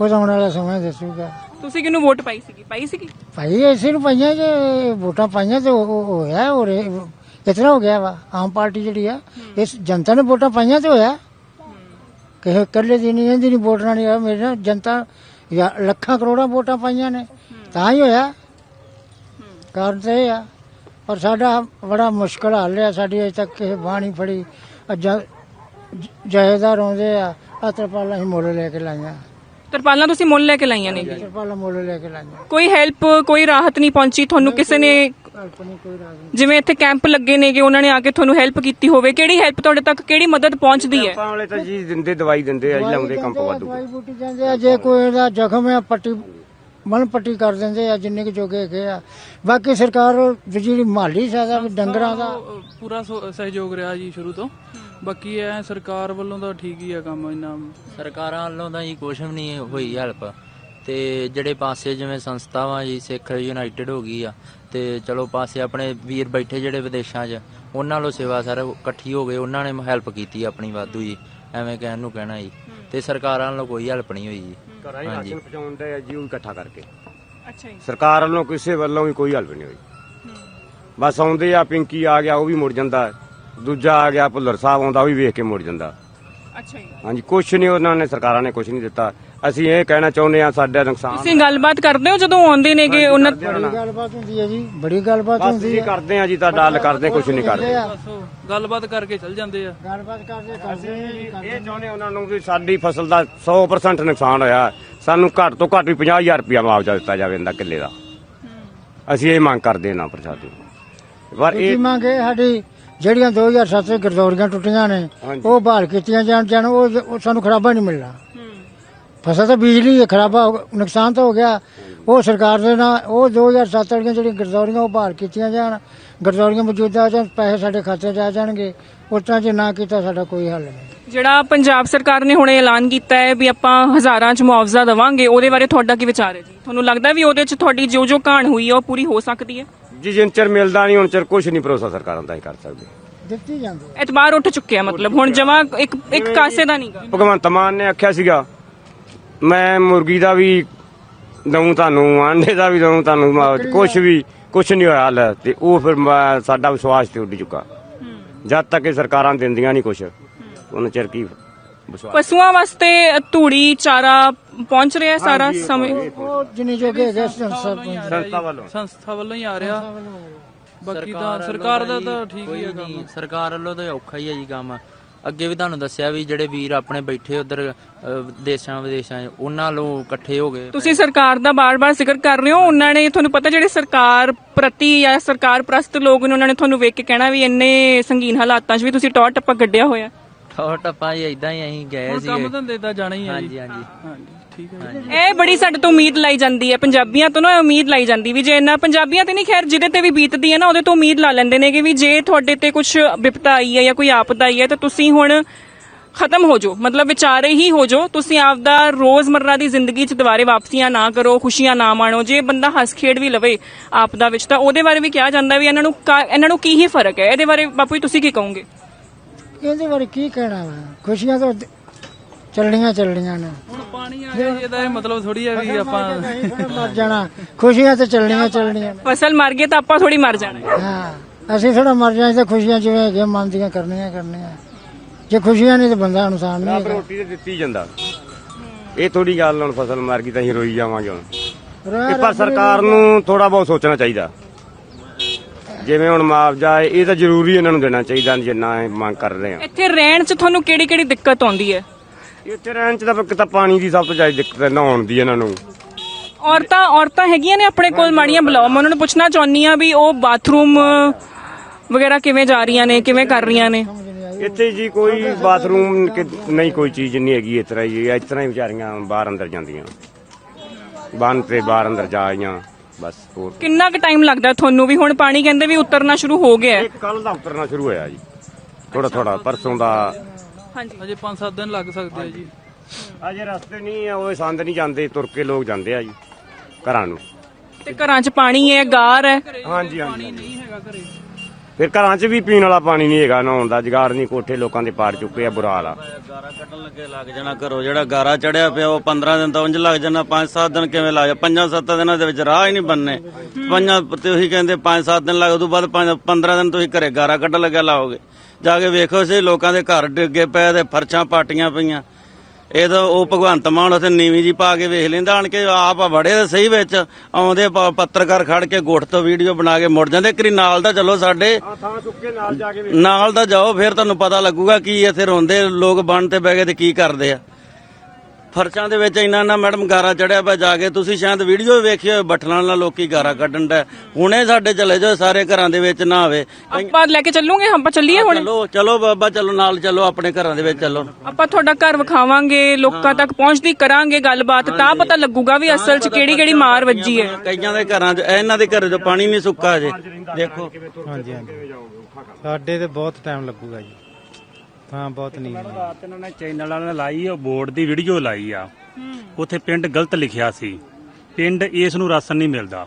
ਉਹ ਆਉਣ ਵਾਲਾ ਸਮਾਂ ਦੱਸੂਗਾ। ਤੁਸੀਂ ਕਿਹਨੂੰ ਵੋਟ ਪਾਈ ਸੀਗੀ? ਪਾਈ ਸੀਗੀ? ਭਾਈ ਐਸੇ ਨੂੰ ਪਾਈਆਂ ਜੇ ਵੋਟਾਂ ਪਾਈਆਂ ਤੇ ਉਹ ਉਹ ਹੋਇਆ ਹੋਰ ਇਤਨਾ ਹੋ ਗਿਆ ਵਾ। ਆਮ ਪਾਰਟੀ ਜਿਹੜੀ ਆ ਇਸ ਜਨਤਾ ਨੇ ਵੋਟਾਂ ਪਾਈਆਂ ਤੇ ਹੋਇਆ। ਕਿ ਇਕੱਲੇ ਦੀ ਨਹੀਂ ਇਹਦੀ ਨਹੀਂ ਵੋਟਾਂ ਨਹੀਂ ਆ ਮੇਰੇ ਨਾਲ ਜਨਤਾ ਜਾਂ ਲੱਖਾਂ ਕਰੋੜਾਂ ਵੋਟਾਂ ਪਾਈਆਂ ਨੇ। ਤਾਂ ਹੀ ਹੋਇਆ। ਇਹ ਆ। ਪਰ ਸਾਡਾ ਬੜਾ ਮੁਸ਼ਕਲ ਹੱਲ ਹੈ ਸਾਡੀ ਅਜੇ ਤੱਕ ਕਿਸੇ ਨਹੀਂ ਫੜੀ। ਆਹ ਜ- ਜ- ਜਾਇਦਾਰ ਆਉਂਦੇ ਆ। ਆਹ ਤਰਪਾਲਾਂ ਹੀ ਮੁੱਲ ਲੈ ਕੇ ਲਾਈਆਂ। ਤਰਪਾਲਾਂ ਤੁਸੀਂ ਮੁੱਲ ਲੈ ਕੇ ਲਾਈਆਂ ਨੇ। ਤਰਪਾਲਾਂ ਮੁੱਲ ਲੈ ਕੇ ਲਾਈਆਂ। ਕੋਈ ਹੈਲਪ ਕੋਈ ਰਾਹਤ ਨਹੀਂ ਪਹੁੰਚੀ। ਤੁਹਾਨੂੰ ਕਿਸੇ ਨੇ ਕਲਪਨੀ ਕੋਈ ਰਾਜ ਨਹੀਂ। ਜਿਵੇਂ ਇੱਥੇ ਕੈਂਪ ਲੱਗੇ ਨੇਗੇ ਉਹਨਾਂ ਨੇ ਆ ਕੇ ਤੁਹਾਨੂੰ ਹੈਲਪ ਕੀਤੀ ਹੋਵੇ। ਕਿਹੜੀ ਹੈਲਪ ਤੁਹਾਡੇ ਤੱਕ ਕਿਹੜੀ ਮਦਦ ਪਹੁੰਚਦੀ ਹੈ? ਵਾਲੇ ਤਾਂ ਜੀ ਦਿੰਦੇ ਦਵਾਈ ਦਿੰਦੇ ਆ ਜੀ ਲਾਉਂਦੇ ਕੰਪ ਵਾਧੂ। ਦਵਾਈ ਬੂਟੀ ਜਾਂਦੇ ਆ। ਜੇ ਕੋਈ ਦਾ ਜ਼ਖਮ ਹੈ ਪੱਟੀ ਮਨ ਪੱਟੀ ਕਰ ਦਿੰਦੇ ਆ ਜਿੰਨੇ ਕੁ ਜੋਗੇ ਹੈਗੇ ਆ। ਬਾਕੀ ਸਰਕਾਰ ਜਿਹੜੀ ਮਾਲੀ ਸਹਾਇਤਾ ਵੀ ਡੰਗਰਾਂ ਦਾ ਪੂਰਾ ਸੋ- ਸਹਿਯੋਗ ਰਿਹਾ ਜੀ ਸ਼ੁਰੂ ਤੋਂ। ਬਾਕੀ ਐ ਸਰਕਾਰ ਵੱਲੋਂ ਤਾਂ ਠੀਕ ਹੀ ਆ ਕੰਮ ਇੰਨਾ। ਸਰਕਾਰਾਂ ਵੱਲੋਂ ਤਾਂ ਜੀ ਕੁਛ ਵੀ ਨਹੀਂ ਹੋਈ ਹੈਲਪ। ਤੇ ਜਿਹੜੇ ਪਾਸੇ ਜਿਵੇਂ ਸੰਸਥਾਵਾਂ ਜੀ ਸਿੱਖ ਯੂਨਾਈਟਿਡ ਹੋ ਗਈ ਆ ਤੇ ਚਲੋ ਪਾਸੇ ਆਪਣੇ ਵੀਰ ਬੈਠੇ ਜਿਹੜੇ ਵਿਦੇਸ਼ਾਂ 'ਚ ਉਹਨਾਂ ਵੱਲੋਂ ਸੇਵਾ ਸਰ ਇਕੱਠੀ ਹੋ ਗਏ ਉਹਨਾਂ ਨੇ ਹੈਲਪ ਕੀਤੀ ਆਪਣੀ ਵਾਧੂ ਜੀ ਐਵੇਂ ਕਹਿਣ ਨੂੰ ਕਹਿਣਾ ਜੀ। ਤੇ ਸਰਕਾਰਾਂ ਵੱਲੋਂ ਕੋਈ ਹੈਲਪ ਨਹੀਂ ਹੋਈ ਜੀ। ਘਰਾਂ ਹੀ ਰਾਸ਼ਨ ਪਹੁੰਚਾਉਂਦੇ ਆ ਜੀ ਉਹ ਇਕੱਠਾ ਕਰਕੇ। ਅੱਛਾ ਜੀ। ਸਰਕਾਰ ਵੱਲੋਂ ਕਿਸੇ ਵੱਲੋਂ ਵੀ ਕੋਈ ਹਲਪ ਨਹੀਂ ਹੋਈ। ਬਸ ਆਉਂਦੇ ਆ ਪਿੰਕੀ ਆ ਗਿਆ ਉਹ ਵੀ ਮੁੜ ਜਾਂਦਾ। ਦੂਜਾ ਆ ਗਿਆ ਭੁੱਲਰ ਸਾਹਿਬ ਆਉਂਦਾ ਉਹ ਵੀ ਵੇਖ ਕੇ ਮੁੜ ਜਾਂਦਾ। ਅੱਛਾ ਜੀ। ਹਾਂਜੀ ਕੁਛ ਨਹੀਂ ਉਹਨਾਂ ਨੇ ਸਰਕਾਰਾਂ ਨੇ ਕੁਛ ਨਹੀਂ ਦਿੱਤਾ। ਅਸੀਂ ਇਹ ਕਹਿਣਾ ਚਾਹੁੰਦੇ ਆ ਸਾਡਾ ਨੁਕਸਾਨ ਤੁਸੀਂ ਗੱਲਬਾਤ ਕਰਦੇ ਹੋ ਜਦੋਂ ਆਉਂਦੇ ਨੇਗੇ ਉਹਨਾਂ ਬੜੀ ਗੱਲਬਾਤ ਹੁੰਦੀ ਹੈ ਜੀ ਬੜੀ ਗੱਲਬਾਤ ਬਸ ਹੁੰਦੀ ਜੀ ਹੈ। ਕਰਦੇ ਆ ਜੀ ਤੁਹਾਡਾ ਹੱਲ ਕਰਦੇ ਕੁਛ ਨਹੀਂ ਕਰਦੇ। ਗੱਲਬਾਤ ਕਰਕੇ ਚੱਲ ਜਾਂਦੇ ਆ। ਗੱਲਬਾਤ ਕਰਦੇ ਕਰਦੇ ਇਹ ਚਾਹੁੰਦੇ ਉਹਨਾਂ ਨੂੰ ਵੀ ਸਾਡੀ ਫਸਲ ਦਾ 100% ਨੁਕਸਾਨ ਹੋਇਆ। ਸਾਨੂੰ ਘੱਟ ਤੋਂ ਘੱਟ ਵੀ 50000 ਰੁਪਇਆ ਮੁਆਵਜ਼ਾ ਦਿੱਤਾ ਜਾਵੇ ਇਹਦਾ ਕਿੱਲੇ ਦਾ। ਅਸੀਂ ਇਹ ਮੰਗ ਕਰਦੇ ਨਾ ਪ੍ਰਸ਼ਾਦ ਪਰ ਇਹ ਮੰਗੇ ਸਾਡੀ ਜਿਹੜੀਆਂ 2007 ਚ ਗਰਦੌਰੀਆਂ ਟੁੱਟੀਆਂ ਨੇ ਹਾਂਜੀ। ਉਹ ਬਹਾਲ ਕੀਤੀਆਂ ਜਾਣ ਜਾਣ ਉਹ ਉਹ ਸਾਨੂੰ ਖਰਾਬਾ ਨਹੀਂ ਮਿਲਣਾ। ਫਸਲ ਤਾਂ ਬਿਜਲੀ ਹੈ ਖਰਾਬਾ ਹੋ- ਨੁਕਸਾਨ ਤਾਂ ਹੋ ਗਿਆ। ਉਹ ਸਰਕਾਰ ਦੇ ਨਾਲ ਉਹ 2007 ਵਾਲੀਆਂ ਜਿਹੜੀਆਂ ਗਰਦੌਰੀਆਂ ਉਹ ਬਹਾਲ ਕੀਤੀਆਂ ਜਾਣ ਗਰਦੌਰੀਆਂ ਮੌਜੂਦਾ ਆ ਜਾਣ ਪੈਸੇ ਸਾਡੇ ਖਾਤੇ 'ਚ ਆ ਜਾਣਗੇ ਉਸ ਤਰ੍ਹਾਂ ਜੇ ਨਾ ਕੀਤਾ ਸਾਡਾ ਕੋਈ ਹੱਲ ਨਹੀਂ। ਜਿਹੜਾ ਪੰਜਾਬ ਸਰਕਾਰ ਨੇ ਹੁਣੇ ਐਲਾਨ ਕੀਤਾ ਹੈ ਵੀ ਆਪਾਂ ਹਜ਼ਾਰਾਂ ਚ ਮੁਆਵਜ਼ਾ ਦੇਵਾਂਗੇ ਉਹਦੇ ਬਾਰੇ ਤੁਹਾਡਾ ਕੀ ਵਿਚਾਰ ਹੈ ਜੀ? ਤੁਹਾਨੂੰ ਲੱਗਦਾ ਵੀ ਉਹਦੇ ਚ ਤੁਹਾਡੀ ਜੋ ਜੋ ਕਹਾਣ ਹੋਈ ਹੈ ਉਹ ਪੂਰੀ ਹੋ ਸਕਦੀ ਹੈ? ਜੀ ਜਿੰਨ ਚਿਰ ਮਿਲਦਾ ਨਹੀਂ ਹੁਣ ਚਿਰ ਕੁਛ ਨਹੀਂ ਭਰੋਸਾ ਸਰਕਾਰਾਂ ਦਾ ਹੀ ਕਰ ਸਕਦੇ। ਦਿੱਤੀ ਜਾਂਦੀ ਹੈ। ਇਤਬਾਰ ਉੱਠ ਚੁੱਕਿਆ ਮਤਲਬ ਹੁਣ ਜਮਾ ਇੱਕ ਇੱਕ ਕਾਸੇ ਦਾ ਨਹੀਂਗਾ ਭਗਵੰਤ ਮਾਨ ਨੇ ਆਖਿਆ ਸੀਗਾ ਮੈਂ ਮੁਰਗੀ ਦਾ ਵੀ ਦਊਂ ਤੁਹਾਨੂੰ ਆਂਡੇ ਦਾ ਵੀ ਦਊਂ ਤੁਹਾਨੂੰ। ਕੁਛ ਵੀ ਕੁਛ ਨਹੀਂ ਹੋਇਆ ਹਾਲ ਤੇ ਉਹ ਫਿਰ ਮੈਂ- ਸਾਡਾ ਵਿਸ਼ਵਾਸ ਤੇ ਉੱਡ ਚੁੱਕਾ। ਜਦ ਤੱਕ ਇਹ ਸਰਕਾਰਾਂ ਦਿੰਦੀਆਂ ਨਹੀਂ ਕੁਛ ਉਹਨਾਂ ਚਿਰ ਕੀ ਵਿਸ਼ਵਾਸ? ਪਸ਼ੂਆਂ ਵਾਸਤੇ ਧੂੜੀ ਚਾਰਾ ਪਹੁੰਚ ਰਿਹਾ ਹੈ ਸਾਰਾ ਸਮੇਂ? ਉਹ ਜਿੰਨੀ ਜੋਗੇ ਹੈਗੇ ਸੰਸਥਾ ਵੱਲੋਂ ਸੰਸਥਾ ਵੱਲੋਂ? ਹੀ ਆ ਰਿਹਾ। ਬਾਕੀ ਤਾਂ ਸਰਕਾਰ ਦਾ ਤਾਂ ਠੀਕ ਹੀ ਆ ਕੰਮ। ਸਰਕਾਰ ਵੱਲੋਂ ਤਾਂ ਔਖਾ ਹੀ ਹੈ ਜੀ ਕੰਮ। ਅੱਗੇ ਵੀ ਤੁਹਾਨੂੰ ਦੱਸਿਆ ਵੀ ਜਿਹੜੇ ਵੀਰ ਆਪਣੇ ਬੈਠੇ ਉਧਰ ਦੇਸ਼ਾਂ ਵਿਦੇਸ਼ਾਂ 'ਚ ਉਹਨਾਂ ਨੂੰ ਇਕੱਠੇ ਹੋ ਗਏ। ਤੁਸੀਂ ਸਰਕਾਰ ਦਾ ਬਾਰ-ਬਾਰ ਜ਼ਿਕਰ ਕਰ ਰਹੇ ਹੋ? ਉਹਨਾਂ ਨੇ ਤੁਹਾਨੂੰ ਪਤਾ ਜਿਹੜੇ ਸਰਕਾਰ ਪ੍ਰਤੀ ਜਾਂ ਸਰਕਾਰ ਪ੍ਰਸਤ ਲੋਕ ਨੇ ਉਹਨਾਂ ਨੇ ਤੁਹਾਨੂੰ ਵੇਖ ਕੇ ਕਹਿਣਾ ਵੀ ਇੰਨੇ ਸੰਗੀਨ ਹਾਲਾਤਾਂ 'ਚ ਵੀ ਤੁਸੀਂ ਟੌਰ ਟੱਪਾ ਗੱਡਿਆ ਹੋਇਆ? ਠੋ ਟੱਪਾ ਇਦਾਂ ਹੀ ਅਸੀਂ ਗਏ ਸੀ ਕੰਮ ਧੰਦੇ ਤਾਂ ਜਾਣਾ ਹੀ ਆ ਜੀ। ਹਾਂਜੀ ਹਾਂਜੀ। ਹਾਂਜੀ। ਇਹ ਬੜੀ ਸਾਡੇ ਤੋਂ ਉਮੀਦ ਲਾਈ ਜਾਂਦੀ ਹੈ ਪੰਜਾਬੀਆਂ ਤੋਂ ਨਾ ਇਹ ਉਮੀਦ ਲਾਈ ਜਾਂਦੀ ਵੀ ਜੇ ਇੰਨਾ ਪੰਜਾਬੀਆਂ ਤੇ ਨਹੀਂ ਖੈਰ ਜਿਹਦੇ ਤੇ ਵੀ ਬੀਤਦੀ ਹੈ ਨਾ ਉਹਦੇ ਤੋਂ ਉਮੀਦ ਲਾ ਲੈਂਦੇ ਨੇ ਕਿ ਵੀ ਜੇ ਤੁਹਾਡੇ ਤੇ ਕੁਝ ਵਿਪਤਾ ਆਈ ਹੈ ਜਾਂ ਕੋਈ ਆਪਦਾ ਆਈ ਹੈ ਤਾਂ ਤੁਸੀਂ ਹੁਣ ਖਤਮ ਹੋ ਜਾਓ। ਮਤਲਬ ਵਿਚਾਰੇ ਹੀ ਹੋ ਜਾਓ। ਤੁਸੀਂ ਆਪਦਾ ਰੋਜ਼ਮਰਰਾ ਦੀ ਜ਼ਿੰਦਗੀ 'ਚ ਦੁਬਾਰੇ ਵਾਪਸੀਆਂ ਨਾ ਕਰੋ ਖੁਸ਼ੀਆਂ ਨਾ ਮਾਣੋ। ਜੇ ਬੰਦਾ ਹੱਸ ਖੇਡ ਵੀ ਲਵੇ ਆਪਦਾ ਵਿੱਚ ਤਾਂ ਉਹਦੇ ਬਾਰੇ ਵੀ ਕਿਹਾ ਜਾਂਦਾ ਵੀ ਇਹਨਾਂ ਨੂੰ ਕਾ- ਇਹਨਾਂ ਨੂੰ ਕੀ ਹੀ ਫ਼ਰਕ ਹੈ? ਇਹਦੇ ਬਾਰੇ ਬਾਪੂ ਜੀ ਤੁਸੀਂ ਕੀ ਕਹੋਗੇ? ਇਹਦੇ ਬਾਰੇ ਕੀ ਕਹਿਣਾ ਵਾ? ਖੁਸ਼ੀਆਂ ਤਾਂ ਚੱਲਣੀਆਂ ਚੱਲਣੀਆਂ ਨੇ। ਹੁਣ ਪਾਣੀ ਆ ਗਿਆ ਜੀ, ਇਹਦਾ ਇਹ ਮਤਲਬ ਥੋੜੀ ਆ ਵੀ ਆਪਾਂ ਨਹੀਂ ਮਰ ਜਾਣਾ ਖੁਸ਼ੀਆਂ ਤਾਂ ਚੱਲਣੀਆਂ ਚੱਲਣੀਆਂ ਨੇ। ਫਸਲ ਮਰ ਗਈ ਤਾਂ ਆਪਾਂ ਥੋੜੀ ਮਰ ਜਾਣਾ। ਹੈ। ਹਾਂ ਅਸੀਂ ਥੋੜਾ ਮਰ ਜਾਣਾ ਤਾਂ ਖੁਸ਼ੀਆਂ ਜਿਵੇਂ ਹੈਗੀਆਂ ਮਨ ਦੀਆਂ ਕਰਨੀਆਂ ਕਰਨੀਆਂ। ਜੇ ਖੁਸ਼ੀਆਂ ਨਹੀਂ ਤਾਂ ਬੰਦਾ ਇਨਸਾਨ ਨਹੀਂ ਆਪ ਹੈਗਾ। ਰੋਟੀ ਤੇ ਦਿੱਤੀ ਜਾਂਦਾ। ਇਹ ਥੋੜੀ ਗੱਲ ਹੁਣ ਫਸਲ ਮਰ ਗਈ ਤਾਂ ਅਸੀਂ ਰੋਈ ਜਾਵਾਂਗੇ ਹੁਣ। ਇਹ ਪਰ ਸਰਕਾਰ ਨੂੰ ਥੋੜਾ ਬਹੁਤ ਸੋਚਣਾ ਚਾਹੀਦਾ। ਜਿਵੇਂ ਹੁਣ ਮੁਆਵਜ਼ਾ ਹੈ, ਇਹ ਤਾਂ ਜ਼ਰੂਰੀ ਇਹਨਾਂ ਨੂੰ ਦੇਣਾ ਚਾਹੀਦਾ ਜਿੰਨਾ ਇਹ ਮੰਗ ਕਰ ਰਹੇ ਆ। ਇੱਥੇ ਰਹਿਣ 'ਚ ਤੁਹਾਨੂੰ ਕਿਹੜੀ ਕਿਹੜੀ ਦਿੱਕਤ ਆਉਂਦੀ ਹੈ? ਇੱਥੇ ਰਹਿਣ ਚ ਤਾਂ ਇੱਕ ਤਾਂ ਪਾਣੀ ਦੀ ਸਭ ਤੋਂ ਜ਼ਿਆਦਾ ਦਿੱਕਤ ਹੈ ਨਹਾਉਣ ਦੀ ਇਹਨਾਂ ਨੂੰ। ਔਰਤਾਂ ਔਰਤਾਂ ਹੈਗੀਆਂ ਨੇ ਆਪਣੇ ਕੋਲ ਮਾੜੀਆਂ ਬੁਲਾਓ। ਮੈਂ ਉਹਨਾਂ ਨੂੰ ਪੁੱਛਣਾ ਚਾਹੁੰਦੀ ਆ ਵੀ ਉਹ ਬਾਥਰੂਮ ਵਗੈਰਾ ਕਿਵੇਂ ਜਾ ਰਹੀਆਂ ਨੇ ਕਿਵੇਂ ਕਰ ਰਹੀਆਂ ਨੇ? ਇੱਥੇ ਜੀ ਕੋਈ ਬਾਥਰੂਮ ਕਿ- ਨਹੀਂ ਕੋਈ ਚੀਜ਼ ਨਹੀਂ ਹੈਗੀ ਇਸ ਤਰ੍ਹਾਂ ਹੀ। ਇਸ ਤਰ੍ਹਾਂ ਹੀ ਵਿਚਾਰੀਆਂ ਬਾਹਰ ਅੰਦਰ ਜਾਂਦੀਆਂ। ਬੰਨ ਤੇ ਬਾਹਰ ਅੰਦਰ ਜਾ ਆਈਆਂ ਬਸ ਹੋਰ। ਕਿੰਨਾ ਕੁ ਟਾਈਮ ਲੱਗਦਾ ਤੁਹਾਨੂੰ ਵੀ? ਹੁਣ ਪਾਣੀ ਕਹਿੰਦੇ ਵੀ ਉਤਰਨਾ ਸ਼ੁਰੂ ਹੋ ਗਿਆ ਹੈ। ਇਹ ਕੱਲ ਦਾ ਉਤਰਨਾ ਸ਼ੁਰੂ ਹੋਇਆ ਜੀ। ਥੋੜਾ ਥੋੜਾ ਪਰਸੋਂ ਦਾ ਹਾਂਜੀ। ਅਜੇ 5-7 ਦਿਨ ਲੱਗ ਸਕਦੇ ਆ ਜੀ। ਅਜੇ ਰਸਤੇ ਨਹੀਂ ਆ ਉਹ ਸੰਦ ਨਹੀਂ ਜਾਂਦੇ ਤੁਰ ਕੇ ਲੋਕ ਜਾਂਦੇ ਆ ਜੀ ਘਰਾਂ ਨੂੰ। ਤੇ ਘਰਾਂ 'ਚ ਪਾਣੀ ਹੈ ਗਾਰ ਹੈ? ਹਾਂਜੀ ਹਾਂਜੀ ਨਹੀਂ ਹੈਗਾ ਘਰੇ। ਫਿਰ ਘਰਾਂ 'ਚ ਵੀ ਪੀਣ ਵਾਲਾ ਪਾਣੀ ਨਹੀਂ ਹੈਗਾ ਨਹਾਉਣ ਦਾ ਜਗਾੜ ਨਹੀਂ ਕੋਠੇ ਲੋਕਾਂ ਦੇ ਪਾੜ ਚੁੱਕੇ ਆ ਬੁਰਾ ਹਾਲ ਆ। ਗਾਰਾ ਕੱਢਣ ਲੱਗੇ ਲੱਗ ਜਾਣਾ ਘਰੋਂ ਜਿਹੜਾ ਗਾਰਾ ਚੜਿਆ ਪਿਆ ਉਹ 15 ਦਿਨ ਤਾਂ ਉਂਝ ਲੱਗ ਜਾਣਾ 5-7 ਦਿਨ ਕਿਵੇਂ ਲੱਗ ਜਾ 5-7 ਦਿਨਾਂ ਦੇ ਵਿੱਚ ਰਾਹ ਹੀ ਨਹੀਂ ਬੰਨੇ ਪੰਜਾਂ ਤੇ ਉਹੀ ਕਹਿੰਦੇ 5-7 ਦਿਨ ਲੱਗ ਉਦੋਂ ਬਾਅਦ 15 ਦਿਨ ਤੁਸੀਂ ਘਰੇ ਗਾਰਾ ਕੱਢਣ ਲੱਗਿਆ ਲਾਓਗੇ। ਜਾ ਕੇ ਵੇਖੋ ਸੀ ਲੋਕਾਂ ਦੇ ਘਰ ਡਿੱਗੇ ਪਏ ਤੇ ਫਰਸ਼ਾਂ ਪਾਟੀਆਂ ਪਈਆਂ। ਇਹ ਤਾਂ ਉਹ ਭਗਵੰਤ ਮਾਨ ਉੱਥੇ ਨੀਵੀਂ ਜੀ ਪਾ ਕੇ ਵੇਖ ਲੈਂਦਾ ਆਣ ਕੇ ਆਪ ਵੜੇ ਤੇ ਸਹੀ ਵਿੱਚ ਆਉਂਦੇ ਪੱਤਰਕਾਰ ਖੜ ਕੇ ਗੁੱਟ ਤੋਂ ਵੀਡੀਓ ਬਣਾ ਕੇ ਮੁੜ ਜਾਂਦੇ। ਕਰੀ ਨਾਲ ਦਾ ਚੱਲੋ ਸਾਡੇ। ਨਾਲ ਦਾ ਜਾਓ ਫਿਰ ਤੁਹਾਨੂੰ ਪਤਾ ਲੱਗੂਗਾ ਕੀ ਇੱਥੇ ਰੋਂਦੇ ਲੋਕ ਬਣ ਤੇ ਬਹਿ ਗਏ ਤੇ ਕੀ ਕਰਦੇ ਆ। ਫਰਸ਼ਾਂ ਦੇ ਵਿੱਚ ਇੰਨਾ ਨਾ ਮੈਡਮ ਗਾਰਾ ਚੜਿਆ ਪਿਆ ਜਾ ਕੇ ਤੁਸੀਂ ਸ਼ਾਇਦ ਵੀਡੀਓ ਵੇਖੀ ਹੋਵੇ ਬੱਠਲਾਂ ਨਾਲ ਲੋਕੀ ਗਾਰਾ ਕੱਢਣ ਦਾ। ਹੁਣੇ ਸਾਡੇ ਚਲੇ ਜਾਓ ਸਾਰੇ ਘਰਾਂ ਦੇ ਵਿੱਚ ਨਾ ਆਵੇ। ਆਪਾਂ ਲੈ ਕੇ ਚੱਲੂਗੇ? ਆਪਾਂ ਚੱਲੀਏ ਹੁਣ? ਚਲੋ ਚਲੋ ਬਾਬਾ ਚਲੋ ਨਾਲ ਚਲੋ ਆਪਣੇ ਘਰਾਂ ਦੇ ਵਿੱਚ ਚੱਲੋ। ਆਪਾਂ ਤੁਹਾਡਾ ਘਰ ਵਿਖਾਵਾਂਗੇ ਲੋਕਾਂ ਤੱਕ ਪਹੁੰਚਦੀ ਕਰਾਂਗੇ ਗੱਲਬਾਤ ਤਾਂ ਪਤਾ ਲੱਗੂਗਾ ਵੀ ਅਸਲ 'ਚ ਕਿਹੜੀ ਕਿਹੜੀ ਮਾਰ ਵੱਜੀ ਹੈ। ਕਈਆਂ ਦੇ ਘਰਾਂ 'ਚ ਇਹਨਾਂ ਦੇ ਘਰ 'ਚ ਪਾਣੀ ਨਹੀਂ ਸੁੱਕਾ ਅਜੇ ਦੇਖੋ। ਹਾਂਜੀ ਹਾਂਜੀ। ਸਾਡੇ ਤੇ ਬਹੁਤ ਟਾਈਮ ਲੱਗੂਗਾ ਜੀ। ਹਾਂ ਬਹੁਤ ਨਹੀਂ ਰਾਤ ਇਹਨਾਂ ਨੇ ਚੈਨਲ ਵਾਲਿਆਂ ਨੇ ਲਾਈ ਉਹ ਬੋਰਡ ਦੀ ਵੀਡੀਓ ਲਾਈ ਆ। ਉੱਥੇ ਪਿੰਡ ਗਲਤ ਲਿਖਿਆ ਸੀ। ਪਿੰਡ ਇਸ ਨੂੰ ਰਾਸ਼ਨ ਨਹੀਂ ਮਿਲਦਾ।